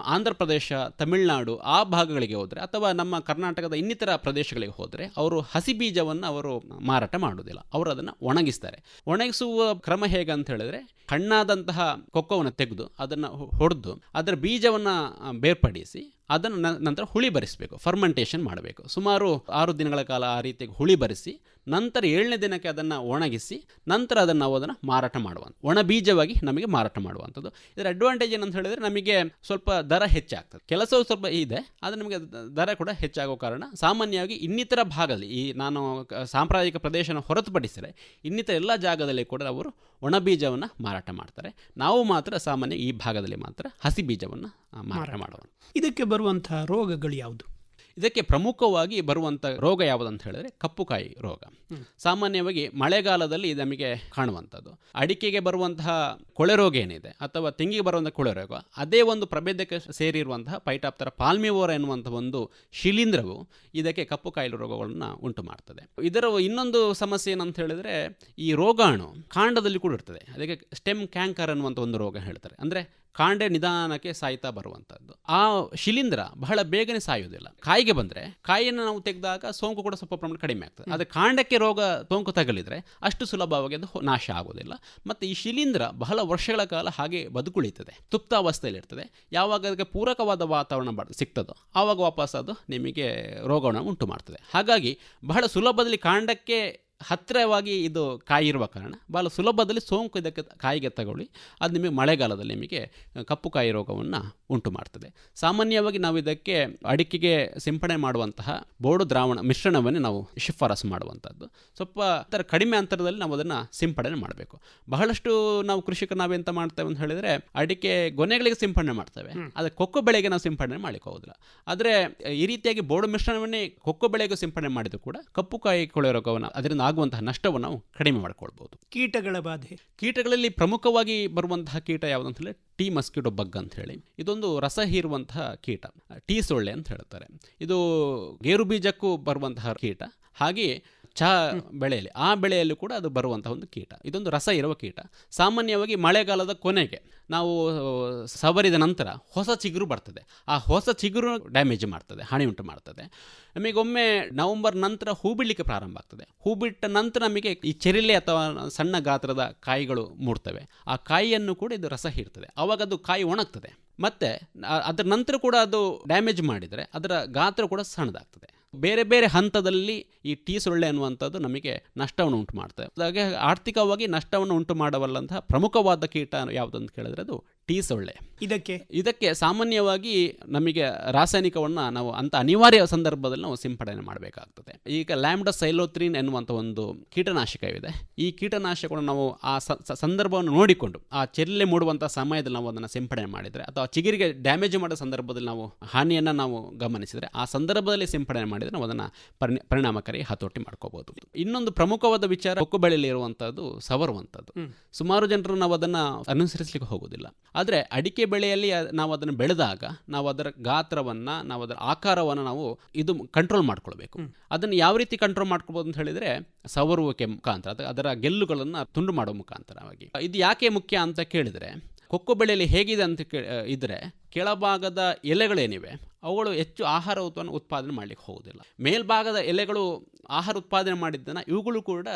[SPEAKER 2] ಆಂಧ್ರ ಪ್ರದೇಶ, ತಮಿಳುನಾಡು ಆ ಭಾಗಗಳಿಗೆ ಹೋದರೆ ಅಥವಾ ನಮ್ಮ ಕರ್ನಾಟಕದ ಇನ್ನಿತರ ಪ್ರದೇಶಗಳಿಗೆ ಹೋದರೆ ಅವರು ಹಸಿ ಬೀಜವನ್ನು ಅವರು ಮಾರಾಟ ಮಾಡುವುದಿಲ್ಲ. ಅವರು ಅದನ್ನು ಒಣಗಿಸ್ತಾರೆ. ಒಣಗಿಸುವ ಕ್ರಮ ಹೇಗೆ ಅಂತ ಹೇಳಿದ್ರೆ ಹಣ್ಣಾದಂತಹ ಕೊಕ್ಕೋವನ್ನು ತೆಗೆದು ಅದನ್ನು ಹೊಡೆದು ಅದರ ಬೀಜವನ್ನು ಬೇರ್ಪಡಿಸಿ ಅದನ್ನು ನಂತರ ಹುಳಿ ಬರಿಸಬೇಕು ಫರ್ಮೆಂಟೇಷನ್ ಮಾಡಬೇಕು. ಸುಮಾರು ಆರು ದಿನಗಳ ಕಾಲ ಆ ರೀತಿಯಾಗಿ ಹುಳಿ ಬರಿಸಿ ನಂತರ ಏಳನೇ ದಿನಕ್ಕೆ ಅದನ್ನು ಒಣಗಿಸಿ ನಂತರ ಅದನ್ನು ನಾವು ಅದನ್ನು ಮಾರಾಟ ಮಾಡುವಂಥ ಒಣ ಬೀಜವಾಗಿ ನಮಗೆ ಮಾರಾಟ ಮಾಡುವಂಥದ್ದು. ಇದರ ಅಡ್ವಾಂಟೇಜ್ ಏನಂತ ಹೇಳಿದ್ರೆ ನಮಗೆ ಸ್ವಲ್ಪ ದರ ಹೆಚ್ಚಾಗ್ತದೆ. ಕೆಲಸವು ಸ್ವಲ್ಪ ಇದೆ ಆದರೆ ನಮಗೆ ದರ ಕೂಡ ಹೆಚ್ಚಾಗೋ ಕಾರಣ ಸಾಮಾನ್ಯವಾಗಿ ಇನ್ನಿತರ ಭಾಗದಲ್ಲಿ ಈ ನಾನು ಸಾಂಪ್ರದಾಯಿಕ ಪ್ರದೇಶನ ಹೊರತುಪಡಿಸಿದರೆ ಇನ್ನಿತರ ಎಲ್ಲ ಜಾಗದಲ್ಲಿ ಕೂಡ ಅವರು ಒಣ ಬೀಜವನ್ನು ಮಾರಾಟ ಮಾಡ್ತಾರೆ. ನಾವು ಮಾತ್ರ ಸಾಮಾನ್ಯ ಈ ಭಾಗದಲ್ಲಿ ಮಾತ್ರ ಹಸಿ ಬೀಜವನ್ನು ಮಾರಾಟ ಮಾಡುವ
[SPEAKER 1] ಇದಕ್ಕೆ ಬರುವಂತಹ ರೋಗಗಳು ಯಾವುದು?
[SPEAKER 2] ಇದಕ್ಕೆ ಪ್ರಮುಖವಾಗಿ ಬರುವಂಥ ರೋಗ ಯಾವುದು ಅಂತ ಹೇಳಿದ್ರೆ ಕಪ್ಪುಕಾಯಿ ರೋಗ. ಸಾಮಾನ್ಯವಾಗಿ ಮಳೆಗಾಲದಲ್ಲಿ ನಮಗೆ ಕಾಣುವಂಥದ್ದು. ಅಡಿಕೆಗೆ ಬರುವಂತಹ ಕೊಳೆ ರೋಗ ಏನಿದೆ ಅಥವಾ ತೆಂಗಿಗೆ ಬರುವಂಥ ಕೊಳೆ ರೋಗ ಅದೇ ಒಂದು ಪ್ರಭೇದಕ್ಕೆ ಸೇರಿರುವಂತಹ ಪೈಟಾಪ್ತರ ಪಾಲ್ಮಿವೋರ ಎನ್ನುವಂಥ ಒಂದು ಶಿಲೀಂಧ್ರವು ಇದಕ್ಕೆ ಕಪ್ಪು ಕಾಯಿಲೆ ರೋಗಗಳನ್ನು ಉಂಟು ಮಾಡ್ತದೆ. ಇದರ ಇನ್ನೊಂದು ಸಮಸ್ಯೆ ಏನಂತ ಹೇಳಿದ್ರೆ ಈ ರೋಗಾಣು ಕಾಂಡದಲ್ಲಿ ಕೂಡ ಇರ್ತದೆ. ಅದಕ್ಕೆ ಸ್ಟೆಮ್ ಕ್ಯಾಂಕರ್ ಅನ್ನುವಂಥ ಒಂದು ರೋಗ ಹೇಳ್ತಾರೆ. ಅಂದರೆ ಕಾಂಡೆ ನಿಧಾನಕ್ಕೆ ಸಾಯ್ತಾ ಬರುವಂಥದ್ದು. ಆ ಶಿಲೀಂಧ್ರ ಬಹಳ ಬೇಗನೆ ಸಾಯುವುದಿಲ್ಲ. ಕಾಯಿಗೆ ಬಂದರೆ ಕಾಯಿಯನ್ನು ನಾವು ತೆಗೆದಾಗ ಸೋಂಕು ಕೂಡ ಸ್ವಲ್ಪ ಪ್ರಮಾಣ ಕಡಿಮೆ ಆಗ್ತದೆ. ಆದರೆ ಕಾಂಡಕ್ಕೆ ರೋಗ ಸೋಂಕು ತಗಲಿದ್ರೆ ಅಷ್ಟು ಸುಲಭವಾಗಿ ಅದು ನಾಶ ಆಗೋದಿಲ್ಲ ಮತ್ತು ಈ ಶಿಲೀಂಧ್ರ ಬಹಳ ವರ್ಷಗಳ ಕಾಲ ಹಾಗೆ ಬದುಕುಳಿತದೆ. ತುಪ್ತಾವಸ್ಥೆಯಲ್ಲಿರ್ತದೆ ಯಾವಾಗ ಅದಕ್ಕೆ ಪೂರಕವಾದ ವಾತಾವರಣ ಬ ಸಿಗ್ತದೋ ಆವಾಗ ವಾಪಸ್ ಅದು ನಿಮಗೆ ರೋಗವನ್ನು ಉಂಟು ಮಾಡ್ತದೆ ಹಾಗಾಗಿ ಬಹಳ ಸುಲಭದಲ್ಲಿ ಕಾಂಡಕ್ಕೆ ಹತ್ತಿರವಾಗಿ ಇದು ಕಾಯಿ ಇರುವ ಕಾರಣ ಭಾಳ ಸುಲಭದಲ್ಲಿ ಸೋಂಕು ಇದಕ್ಕೆ ಕಾಯಿಗೆ ತಗೊಳ್ಳಿ. ಅದು ನಿಮಗೆ ಮಳೆಗಾಲದಲ್ಲಿ ನಿಮಗೆ ಕಪ್ಪು ಕಾಯಿ ರೋಗವನ್ನು ಉಂಟು ಮಾಡ್ತದೆ. ಸಾಮಾನ್ಯವಾಗಿ ನಾವು ಇದಕ್ಕೆ ಅಡಿಕೆಗೆ ಸಿಂಪಡಣೆ ಮಾಡುವಂತಹ ಬೋಡು ದ್ರಾವಣ ಮಿಶ್ರಣವನ್ನೇ ನಾವು ಶಿಫಾರಸು ಮಾಡುವಂಥದ್ದು. ಸ್ವಲ್ಪ ಥರ ಕಡಿಮೆ ಅಂತರದಲ್ಲಿ ನಾವು ಅದನ್ನು ಸಿಂಪಡಣೆ ಮಾಡಬೇಕು. ಬಹಳಷ್ಟು ನಾವು ಕೃಷಿಕರು ನಾವೆಂತ ಮಾಡ್ತೇವೆ ಅಂತ ಹೇಳಿದರೆ ಅಡಿಕೆ ಗೊನೆಗಳಿಗೆ ಸಿಂಪಡಣೆ ಮಾಡ್ತೇವೆ. ಆದರೆ ಕೊಕ್ಕೋ ಬೆಳೆಗೆ ನಾವು ಸಿಂಪಡಣೆ ಮಾಡಲಿಕ್ಕೆ ಹೋಗೋದಿಲ್ಲ. ಆದರೆ ಈ ರೀತಿಯಾಗಿ ಬೋಡು ಮಿಶ್ರಣವನ್ನೇ ಕೊಕ್ಕೋ ಬೆಳೆಗೂ ಸಿಂಪಡಣೆ ಮಾಡಿದ್ರು ಕೂಡ ಕಪ್ಪು ಕಾಯಿ ಕೊಳೆ ರೋಗವನ್ನು ಅದರಿಂದ ಆಗುವಂತಹ ನಷ್ಟವನ್ನು ನಾವು ಕಡಿಮೆ ಮಾಡ್ಕೊಳ್ಬೋದು.
[SPEAKER 1] ಕೀಟಗಳ ಬಾಧೆ.
[SPEAKER 2] ಕೀಟಗಳಲ್ಲಿ ಪ್ರಮುಖವಾಗಿ ಬರುವಂತಹ ಕೀಟ ಯಾವುದು ಅಂತ ಹೇಳಿ ಟೀ ಮಸ್ಕಿಟೋ ಬಗ್ ಅಂತ ಹೇಳಿ. ಇದೊಂದು ರಸ ಹೀರುವಂತಹ ಕೀಟ. ಟೀ ಸೊಳ್ಳೆ ಅಂತ ಹೇಳ್ತಾರೆ. ಇದು ಗೇರು ಬೀಜಕ್ಕೂ ಬರುವಂತಹ ಕೀಟ. ಹಾಗೆಯೇ ಚಹಾ ಬೆಳೆಯಲ್ಲಿ, ಆ ಬೆಳೆಯಲ್ಲೂ ಕೂಡ ಅದು ಬರುವಂಥ ಒಂದು ಕೀಟ. ಇದೊಂದು ರಸ ಇರುವ ಕೀಟ. ಸಾಮಾನ್ಯವಾಗಿ ಮಳೆಗಾಲದ ಕೊನೆಗೆ ನಾವು, ಸವರಿದ ನಂತರ ಹೊಸ ಚಿಗುರು ಬರ್ತದೆ. ಆ ಹೊಸ ಚಿಗುರು ಡ್ಯಾಮೇಜ್ ಮಾಡ್ತದೆ, ಹಾನಿ ಉಂಟು ಮಾಡ್ತದೆ. ನಮಗೊಮ್ಮೆ ನವೆಂಬರ್ ನಂತರ ಹೂ ಬಿಡಲಿಕ್ಕೆ ಪ್ರಾರಂಭ ಆಗ್ತದೆ. ಹೂ ಬಿಟ್ಟ ನಂತರ ನಮಗೆ ಈ ಚೆರಿಲೆ ಅಥವಾ ಸಣ್ಣ ಗಾತ್ರದ ಕಾಯಿಗಳು ಮೂಡ್ತವೆ. ಆ ಕಾಯಿಯನ್ನು ಕೂಡ ಇದು ರಸ ಹೀರ್ತದೆ. ಆವಾಗ ಅದು ಕಾಯಿ ಒಣಗ್ತದೆ. ಮತ್ತೆ ಅದರ ನಂತರ ಕೂಡ ಅದು ಡ್ಯಾಮೇಜ್ ಮಾಡಿದರೆ ಅದರ ಗಾತ್ರ ಕೂಡ ಸಣ್ಣದಾಗ್ತದೆ. ಬೇರೆ ಬೇರೆ ಹಂತದಲ್ಲಿ ಈ ಟೀ ಸೊಳ್ಳೆ ಅನ್ನುವಂಥದ್ದು ನಮಗೆ ನಷ್ಟವನ್ನು ಉಂಟು ಮಾಡ್ತದೆ. ಹಾಗೆ ಆರ್ಥಿಕವಾಗಿ ನಷ್ಟವನ್ನು ಉಂಟು ಮಾಡಬಲ್ಲಂತಹ ಪ್ರಮುಖವಾದ ಕೀಟ ಯಾವುದಂತ ಕೇಳಿದ್ರೆ ಅದು ಟೀ ಸೊಳ್ಳೆ
[SPEAKER 1] ಇದಕ್ಕೆ?
[SPEAKER 2] ಇದಕ್ಕೆ ಸಾಮಾನ್ಯವಾಗಿ ನಮಗೆ ರಾಸಾಯನಿಕವನ್ನು ನಾವು ಅಂತ ಅನಿವಾರ್ಯ ಸಂದರ್ಭದಲ್ಲಿ ನಾವು ಸಿಂಪಡಣೆ ಮಾಡಬೇಕಾಗ್ತದೆ. ಈಗ ಲ್ಯಾಂಬ್ಡಾ ಸೈಲೋತ್ರಿನ್ ಎನ್ನುವಂಥ ಒಂದು ಕೀಟನಾಶಕವಿದೆ. ಈ ಕೀಟನಾಶಕವನ್ನು ನಾವು ಆ ಸಂದರ್ಭವನ್ನು ನೋಡಿಕೊಂಡು ಆ ಚೆಲ್ಲೆ ಮೂಡುವಂಥ ಸಮಯದಲ್ಲಿ ನಾವು ಅದನ್ನು ಸಿಂಪಡಣೆ ಮಾಡಿದರೆ ಅಥವಾ ಚಿಗುರಿಗೆ ಡ್ಯಾಮೇಜ್ ಮಾಡೋ ಸಂದರ್ಭದಲ್ಲಿ ನಾವು ಹಾನಿಯನ್ನು ನಾವು ಗಮನಿಸಿದರೆ ಆ ಸಂದರ್ಭದಲ್ಲಿ ಸಿಂಪಡಣೆ ಮಾಡಿದರೆ ನಾವು ಅದನ್ನು ಪರಿಣ ಪರಿಣಾಮಕಾರಿ ಹತೋಟಿ ಮಾಡ್ಕೋಬಹುದು. ಇನ್ನೊಂದು ಪ್ರಮುಖವಾದ ವಿಚಾರ ಕೊಕ್ಕು ಬೆಳೆಯಲ್ಲಿ ಇರುವಂಥದ್ದು ಸವರುವಂಥದ್ದು ಸುಮಾರು ಜನರು ನಾವು ಅದನ್ನು ಅನುಸರಿಸಲಿಕ್ಕೆ ಹೋಗೋದಿಲ್ಲ ಆದರೆ ಅಡಿಕೆ ಬೆಳೆಯಲ್ಲಿ ನಾವು ಅದನ್ನು ಬೆಳೆದಾಗ ನಾವು ಅದರ ಗಾತ್ರವನ್ನು ನಾವು ಅದರ ಆಕಾರವನ್ನು ನಾವು ಇದು ಕಂಟ್ರೋಲ್ ಮಾಡ್ಕೊಳ್ಬೇಕು. ಅದನ್ನು ಯಾವ ರೀತಿ ಕಂಟ್ರೋಲ್ ಮಾಡ್ಕೊಳ್ಬೋದು ಅಂತ ಹೇಳಿದರೆ ಸವರುವಿಕೆ ಮುಖಾಂತರ ಅದು ಅದರ ಗೆಲ್ಲುಗಳನ್ನು ತುಂಡು ಮಾಡೋ ಮುಖಾಂತರವಾಗಿ. ಇದು ಯಾಕೆ ಮುಖ್ಯ ಅಂತ ಕೇಳಿದರೆ ಕೊಕ್ಕೋ ಬೆಳೆಯಲ್ಲಿ ಹೇಗಿದೆ ಅಂತ ಕೇ ಇದ್ದರೆ ಕೆಳಭಾಗದ ಎಲೆಗಳೇನಿವೆ ಅವುಗಳು ಹೆಚ್ಚು ಆಹಾರ ಉತ್ಪನ್ನ ಉತ್ಪಾದನೆ ಮಾಡಲಿಕ್ಕೆ ಹೋಗೋದಿಲ್ಲ ಮೇಲ್ಭಾಗದ ಎಲೆಗಳು ಆಹಾರ ಉತ್ಪಾದನೆ ಮಾಡಿದ್ದನ್ನು ಇವುಗಳು ಕೂಡ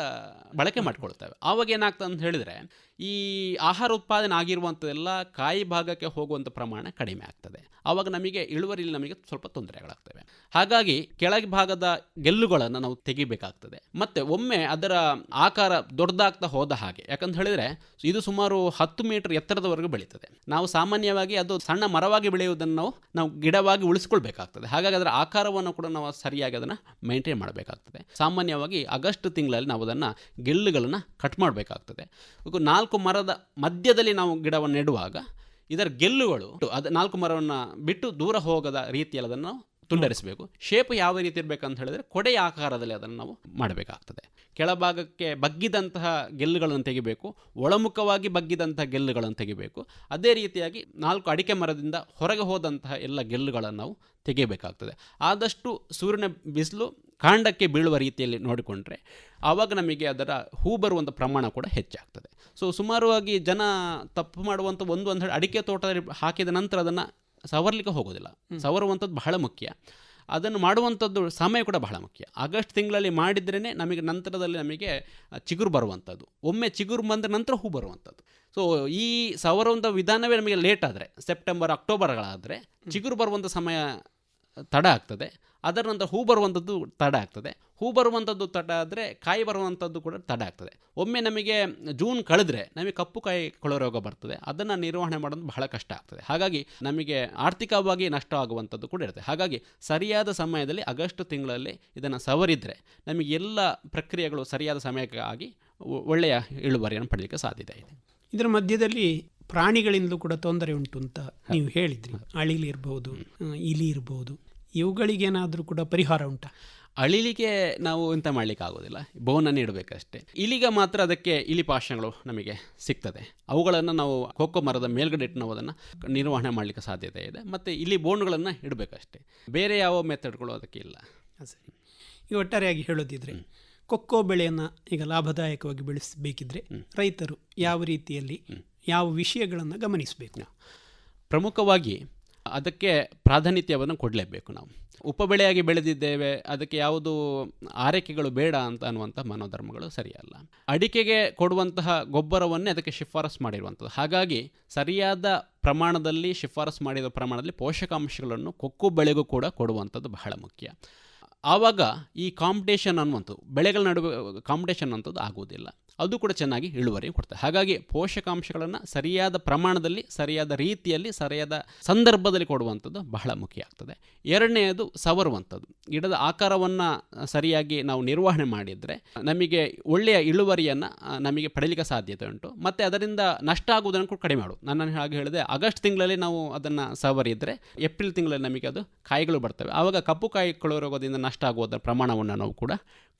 [SPEAKER 2] ಬಳಕೆ ಮಾಡಿಕೊಳ್ತವೆ. ಆವಾಗ ಏನಾಗ್ತದೆ ಅಂತ ಹೇಳಿದರೆ ಈ ಆಹಾರ ಉತ್ಪಾದನೆ ಆಗಿರುವಂಥದ್ದೆಲ್ಲ ಕಾಯಿ ಭಾಗಕ್ಕೆ ಹೋಗುವಂಥ ಪ್ರಮಾಣ ಕಡಿಮೆ ಆಗ್ತದೆ. ಆವಾಗ ನಮಗೆ ಇಳುವರಿಯಲ್ಲಿ ನಮಗೆ ಸ್ವಲ್ಪ ತೊಂದರೆಗಳಾಗ್ತವೆ. ಹಾಗಾಗಿ ಕೆಳಗೆ ಭಾಗದ ಗೆಲ್ಲುಗಳನ್ನು ನಾವು ತೆಗಿಬೇಕಾಗ್ತದೆ. ಮತ್ತು ಒಮ್ಮೆ ಅದರ ಆಕಾರ ದೊಡ್ಡದಾಗ್ತಾ ಹೋದ ಹಾಗೆ ಯಾಕಂತ ಹೇಳಿದರೆ ಇದು ಸುಮಾರು ಹತ್ತು ಮೀಟರ್ ಎತ್ತರದವರೆಗೂ ಬೆಳೀತದೆ. ನಾವು ಸಾಮಾನ್ಯವಾಗಿ ಅದು ಸಣ್ಣ ಮರವಾಗಿ ಬೆಳೆಯುವುದನ್ನು ನಾವು ನಾವು ಗಿಡವಾಗಿ ಉಳಿಸ್ಕೊಳ್ಬೇಕಾಗ್ತದೆ. ಹಾಗಾಗಿ ಅದರ ಆಕಾರವನ್ನು ಕೂಡ ನಾವು ಸರಿಯಾಗಿ ಅದನ್ನು ಮೇಂಟೈನ್ ಮಾಡಬೇಕಾಗ್ತದೆ. ಸಾಮಾನ್ಯವಾಗಿ ಆಗಸ್ಟ್ ತಿಂಗಳಲ್ಲಿ ನಾವು ಅದನ್ನು ಗೆಲ್ಲುಗಳನ್ನು ಕಟ್ ಮಾಡಬೇಕಾಗ್ತದೆ. ನಾಲ್ಕು ಮರದ ಮಧ್ಯದಲ್ಲಿ ನಾವು ಗಿಡವನ್ನು ನೆಡುವಾಗ ಇದರ ಗೆಲ್ಲುಗಳು ಅದು ನಾಲ್ಕು ಮರವನ್ನು ಬಿಟ್ಟು ದೂರ ಹೋಗದ ರೀತಿಯಲ್ಲಿ ಅದನ್ನು ತುಂಡರಿಸಬೇಕು. ಶೇಪ್ ಯಾವ ರೀತಿ ಇರಬೇಕಂತ ಹೇಳಿದ್ರೆ ಕೊಡೆಯ ಆಕಾರದಲ್ಲಿ ಅದನ್ನು ನಾವು ಮಾಡಬೇಕಾಗ್ತದೆ. ಕೆಳಭಾಗಕ್ಕೆ ಬಗ್ಗಿದಂತಹ ಗೆಲ್ಲುಗಳನ್ನು ತೆಗಿಬೇಕು ಒಳಮುಖವಾಗಿ ಬಗ್ಗಿದಂತಹ ಗೆಲ್ಲುಗಳನ್ನು ತೆಗಿಬೇಕು. ಅದೇ ರೀತಿಯಾಗಿ ನಾಲ್ಕು ಅಡಿಕೆ ಮರದಿಂದ ಹೊರಗೆ ಹೋದಂತಹ ಎಲ್ಲ ಗೆಲ್ಲುಗಳನ್ನು ನಾವು ತೆಗೆಯಬೇಕಾಗ್ತದೆ ಆದಷ್ಟು ಸೂರ್ಯನ ಬಿಸಿಲು ಕಾಂಡಕ್ಕೆ ಬೀಳುವ ರೀತಿಯಲ್ಲಿ ನೋಡಿಕೊಂಡ್ರೆ ಆವಾಗ ನಮಗೆ ಅದರ ಹೂ ಬರುವಂಥ ಪ್ರಮಾಣ ಕೂಡ ಹೆಚ್ಚಾಗ್ತದೆ. ಸೊ ಸುಮಾರುವಾಗಿ ಜನ ತಪ್ಪು ಮಾಡುವಂಥ ಒಂದು ಒಂದು ಅಡಿಕೆ ತೋಟದಲ್ಲಿ ಹಾಕಿದ ನಂತರ ಅದನ್ನು ಸವರ್ಲಿಕ್ಕೆ ಹೋಗೋದಿಲ್ಲ. ಸವರುವಂಥದ್ದು ಬಹಳ ಮುಖ್ಯ. ಅದನ್ನು ಮಾಡುವಂಥದ್ದು ಸಮಯ ಕೂಡ ಬಹಳ ಮುಖ್ಯ. ಆಗಸ್ಟ್ ತಿಂಗಳಲ್ಲಿ ಮಾಡಿದ್ರೇ ನಮಗೆ ನಂತರದಲ್ಲಿ ನಮಗೆ ಚಿಗುರು ಬರುವಂಥದ್ದು. ಒಮ್ಮೆ ಚಿಗುರು ಬಂದ ನಂತರ ಹೂ ಬರುವಂಥದ್ದು. ಸೊ ಈ ಸವರುವಂಥ ವಿಧಾನವೇ ನಮಗೆ ಲೇಟ್ ಆದರೆ ಸೆಪ್ಟೆಂಬರ್ ಅಕ್ಟೋಬರ್ಗಳಾದರೆ ಚಿಗುರು ಬರುವಂಥ ಸಮಯ ತಡ ಆಗ್ತದೆ. ಅದರ ನಂತರ ಹೂ ಬರುವಂಥದ್ದು ತಡ ಆಗ್ತದೆ. ಹೂ ಬರುವಂಥದ್ದು ತಡ ಆದರೆ ಕಾಯಿ ಬರುವಂಥದ್ದು ಕೂಡ ತಡ ಆಗ್ತದೆ. ಒಮ್ಮೆ ನಮಗೆ ಜೂನ್ ಕಳೆದ್ರೆ ನಮಗೆ ಕಪ್ಪು ಕಾಯಿ ಕೊಳರೋಗ ಬರ್ತದೆ. ಅದನ್ನು ನಿರ್ವಹಣೆ ಮಾಡೋದು ಬಹಳ ಕಷ್ಟ ಆಗ್ತದೆ. ಹಾಗಾಗಿ ನಮಗೆ ಆರ್ಥಿಕವಾಗಿ ನಷ್ಟ ಆಗುವಂಥದ್ದು ಕೂಡ ಇರುತ್ತೆ ಹಾಗಾಗಿ ಸರಿಯಾದ ಸಮಯದಲ್ಲಿ ಆಗಸ್ಟ್ ತಿಂಗಳಲ್ಲಿ ಇದನ್ನು ಸವರಿದರೆ ನಮಗೆ ಎಲ್ಲ ಪ್ರಕ್ರಿಯೆಗಳು ಸರಿಯಾದ ಸಮಯಕ್ಕೆ ಆಗಿ ಒಳ್ಳೆಯ ಇಳುವರಿಯನ್ನು ಪಡೆಯಲಿಕ್ಕೆ ಸಾಧ್ಯತೆ ಇದೆ.
[SPEAKER 1] ಇದರ ಮಧ್ಯದಲ್ಲಿ ಪ್ರಾಣಿಗಳಿಂದಲೂ ಕೂಡ ತೊಂದರೆ ಉಂಟು ಅಂತ ನೀವು ಹೇಳಿದ್ರಿ. ಅಳಿಲಿ ಇರಬಹುದು ಇಲಿ ಇರಬಹುದು ಇವುಗಳಿಗೇನಾದರೂ ಕೂಡ ಪರಿಹಾರ ಉಂಟಾ?
[SPEAKER 2] ಅಳಿಲಿಗೆ ನಾವು ಎಂತ ಮಾಡಲಿಕ್ಕೆ ಆಗೋದಿಲ್ಲ ಬೋನನ್ನು ಇಡಬೇಕಷ್ಟೇ ಇಲಿಗ ಮಾತ್ರ ಅದಕ್ಕೆ ಇಲಿ ಪಾಷಣಗಳು ನಮಗೆ ಸಿಗ್ತದೆ. ಅವುಗಳನ್ನು ನಾವು ಕೊಕ್ಕೋ ಮರದ ಮೇಲ್ಗಡೆ ಇಟ್ಟು ನಾವು ಅದನ್ನು ನಿರ್ವಹಣೆ ಮಾಡಲಿಕ್ಕೆ ಸಾಧ್ಯತೆ ಇದೆ. ಮತ್ತು ಇಲಿ ಬೋನ್ಗಳನ್ನು ಇಡಬೇಕಷ್ಟೇ. ಬೇರೆ ಯಾವ ಮೆಥಡ್ಗಳು ಅದಕ್ಕೆ ಇಲ್ಲ.
[SPEAKER 1] ಸರಿ. ಈಗ ಒಟ್ಟಾರೆಯಾಗಿ ಹೇಳೋದಿದ್ರೆ ಕೊಕ್ಕೋ ಬೆಳೆಯನ್ನು ಈಗ ಲಾಭದಾಯಕವಾಗಿ ಬೆಳೆಸಬೇಕಿದ್ರೆ ರೈತರು ಯಾವ ರೀತಿಯಲ್ಲಿ ಯಾವ ವಿಷಯಗಳನ್ನು ಗಮನಿಸಬೇಕು?
[SPEAKER 2] ಪ್ರಮುಖವಾಗಿ ಅದಕ್ಕೆ ಪ್ರಾಧಾನ್ಯತೆಯನ್ನು ಕೊಡಲೇಬೇಕು ನಾವು. ಉಪಬೆಳೆಯಾಗಿ ಬೆಳೆದಿದ್ದೇವೆ, ಅದಕ್ಕೆ ಯಾವುದು ಆರೈಕೆಗಳು ಬೇಡ ಅಂತ ಅನ್ನುವಂಥ ಮನೋಧರ್ಮಗಳು ಸರಿಯಲ್ಲ. ಅಡಿಕೆಗೆ ಕೊಡುವಂತಹ ಗೊಬ್ಬರವನ್ನೇ ಅದಕ್ಕೆ ಶಿಫಾರಸು ಮಾಡಿರುವಂಥದ್ದು. ಹಾಗಾಗಿ ಸರಿಯಾದ ಪ್ರಮಾಣದಲ್ಲಿ ಶಿಫಾರಸು ಮಾಡಿದ ಪ್ರಮಾಣದಲ್ಲಿ ಪೋಷಕಾಂಶಗಳನ್ನು ಕೊಕ್ಕು ಬೆಳೆಗೂ ಕೂಡ ಕೊಡುವಂಥದ್ದು ಬಹಳ ಮುಖ್ಯ. ಆವಾಗ ಈ ಕಾಂಪಿಟೇಷನ್ ಅನ್ನುವಂಥದ್ದು, ಬೆಳೆಗಳ ನಡುವೆ ಕಾಂಪಿಟೇಷನ್ ಅಂಥದ್ದು ಆಗುವುದಿಲ್ಲ. ಅದು ಕೂಡ ಚೆನ್ನಾಗಿ ಇಳುವರಿ ಕೊಡ್ತದೆ. ಹಾಗಾಗಿ ಪೋಷಕಾಂಶಗಳನ್ನು ಸರಿಯಾದ ಪ್ರಮಾಣದಲ್ಲಿ, ಸರಿಯಾದ ರೀತಿಯಲ್ಲಿ, ಸರಿಯಾದ ಸಂದರ್ಭದಲ್ಲಿ ಕೊಡುವಂಥದ್ದು ಬಹಳ ಮುಖ್ಯ ಆಗ್ತದೆ. ಎರಡನೆಯದು ಸವರುವಂಥದ್ದು. ಗಿಡದ ಆಕಾರವನ್ನು ಸರಿಯಾಗಿ ನಾವು ನಿರ್ವಹಣೆ ಮಾಡಿದರೆ ನಮಗೆ ಒಳ್ಳೆಯ ಇಳುವರಿಯನ್ನು ನಮಗೆ ಪಡೆಯಲಿಕ್ಕೆ ಸಾಧ್ಯತೆ ಉಂಟು. ಮತ್ತು ಅದರಿಂದ ನಷ್ಟ ಆಗುವುದನ್ನು ಕೂಡ ಕಡಿಮೆ ಮಾಡು ನಾನು ಹಾಗೆ ಹೇಳಿದೆ, ಆಗಸ್ಟ್ ತಿಂಗಳಲ್ಲಿ ನಾವು ಅದನ್ನು ಸವರಿದ್ರೆ ಏಪ್ರಿಲ್ ತಿಂಗಳಲ್ಲಿ ನಮಗೆ ಅದು ಕಾಯಿಗಳು ಬರ್ತವೆ. ಆವಾಗ ಕಪ್ಪು ಕಾಯಿ ಕೊಳೋ ರೋಗದಿಂದ ನಷ್ಟ ಆಗುವುದರ ಪ್ರಮಾಣವನ್ನು ನಾವು ಕೂಡ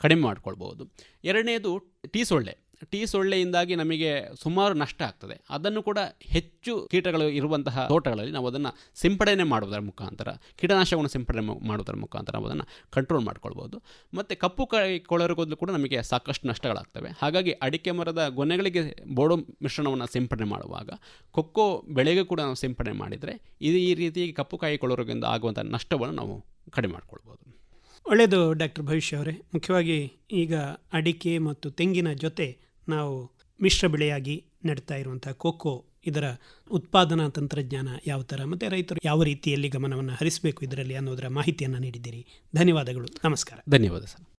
[SPEAKER 2] ಕಡಿಮೆ ಮಾಡ್ಕೊಳ್ಬೋದು ಎರಡನೇದು ಟೀ ಸೊಳ್ಳೆ. ಟೀ ಸೊಳ್ಳೆಯಿಂದಾಗಿ ನಮಗೆ ಸುಮಾರು ನಷ್ಟ ಆಗ್ತದೆ. ಅದನ್ನು ಕೂಡ ಹೆಚ್ಚು ಕೀಟಗಳು ಇರುವಂತಹ ತೋಟಗಳಲ್ಲಿ ನಾವು ಅದನ್ನು ಸಿಂಪಡಣೆ ಮಾಡುವುದರ ಮುಖಾಂತರ, ಕೀಟನಾಶಕವನ್ನು ಸಿಂಪಡಣೆ ಮಾಡುವುದರ ಮುಖಾಂತರ ನಾವು ಅದನ್ನು ಕಂಟ್ರೋಲ್ ಮಾಡ್ಕೊಳ್ಬೋದು ಮತ್ತು ಕಪ್ಪು ಕಾಯಿ ಕೊಳರುಗೋದ್ಲು ಕೂಡ ನಮಗೆ ಸಾಕಷ್ಟು ನಷ್ಟಗಳಾಗ್ತವೆ. ಹಾಗಾಗಿ ಅಡಿಕೆ ಮರದ ಗೊನೆಗಳಿಗೆ ಬೋಡೋ ಮಿಶ್ರಣವನ್ನು ಸಿಂಪಡಣೆ ಮಾಡುವಾಗ, ಕೊಕ್ಕೋ ಬೆಳೆಗೆ ಕೂಡ ನಾವು ಸಿಂಪಡಣೆ ಮಾಡಿದರೆ, ಇದು ಈ ರೀತಿಯಾಗಿ ಕಪ್ಪು ಕಾಯಿ ಕೊಳರೋಗದಿಂದ ಆಗುವಂಥ ನಷ್ಟವನ್ನು ನಾವು ಕಡಿಮೆ ಮಾಡ್ಕೊಳ್ಬೋದು
[SPEAKER 1] ಒಳ್ಳೆಯದು ಡಾಕ್ಟರ್ ಭವಿಷ್ಯ ಅವರೇ. ಮುಖ್ಯವಾಗಿ ಈಗ ಅಡಿಕೆ ಮತ್ತು ತೆಂಗಿನ ಜೊತೆ ನಾವು ಮಿಶ್ರ ಬೆಳೆಯಾಗಿ ನೆಡ್ತಾ ಇರುವಂಥ ಕೋಕೋ, ಇದರ ಉತ್ಪಾದನಾ ತಂತ್ರಜ್ಞಾನ ಯಾವ ಥರ ಮತ್ತು ರೈತರು ಯಾವ ರೀತಿಯಲ್ಲಿ ಗಮನವನ್ನು ಹರಿಸಬೇಕು ಇದರಲ್ಲಿ ಅನ್ನೋದರ ಮಾಹಿತಿಯನ್ನು ನೀಡಿದ್ದೀರಿ. ಧನ್ಯವಾದಗಳು. ನಮಸ್ಕಾರ.
[SPEAKER 2] ಧನ್ಯವಾದ ಸರ್.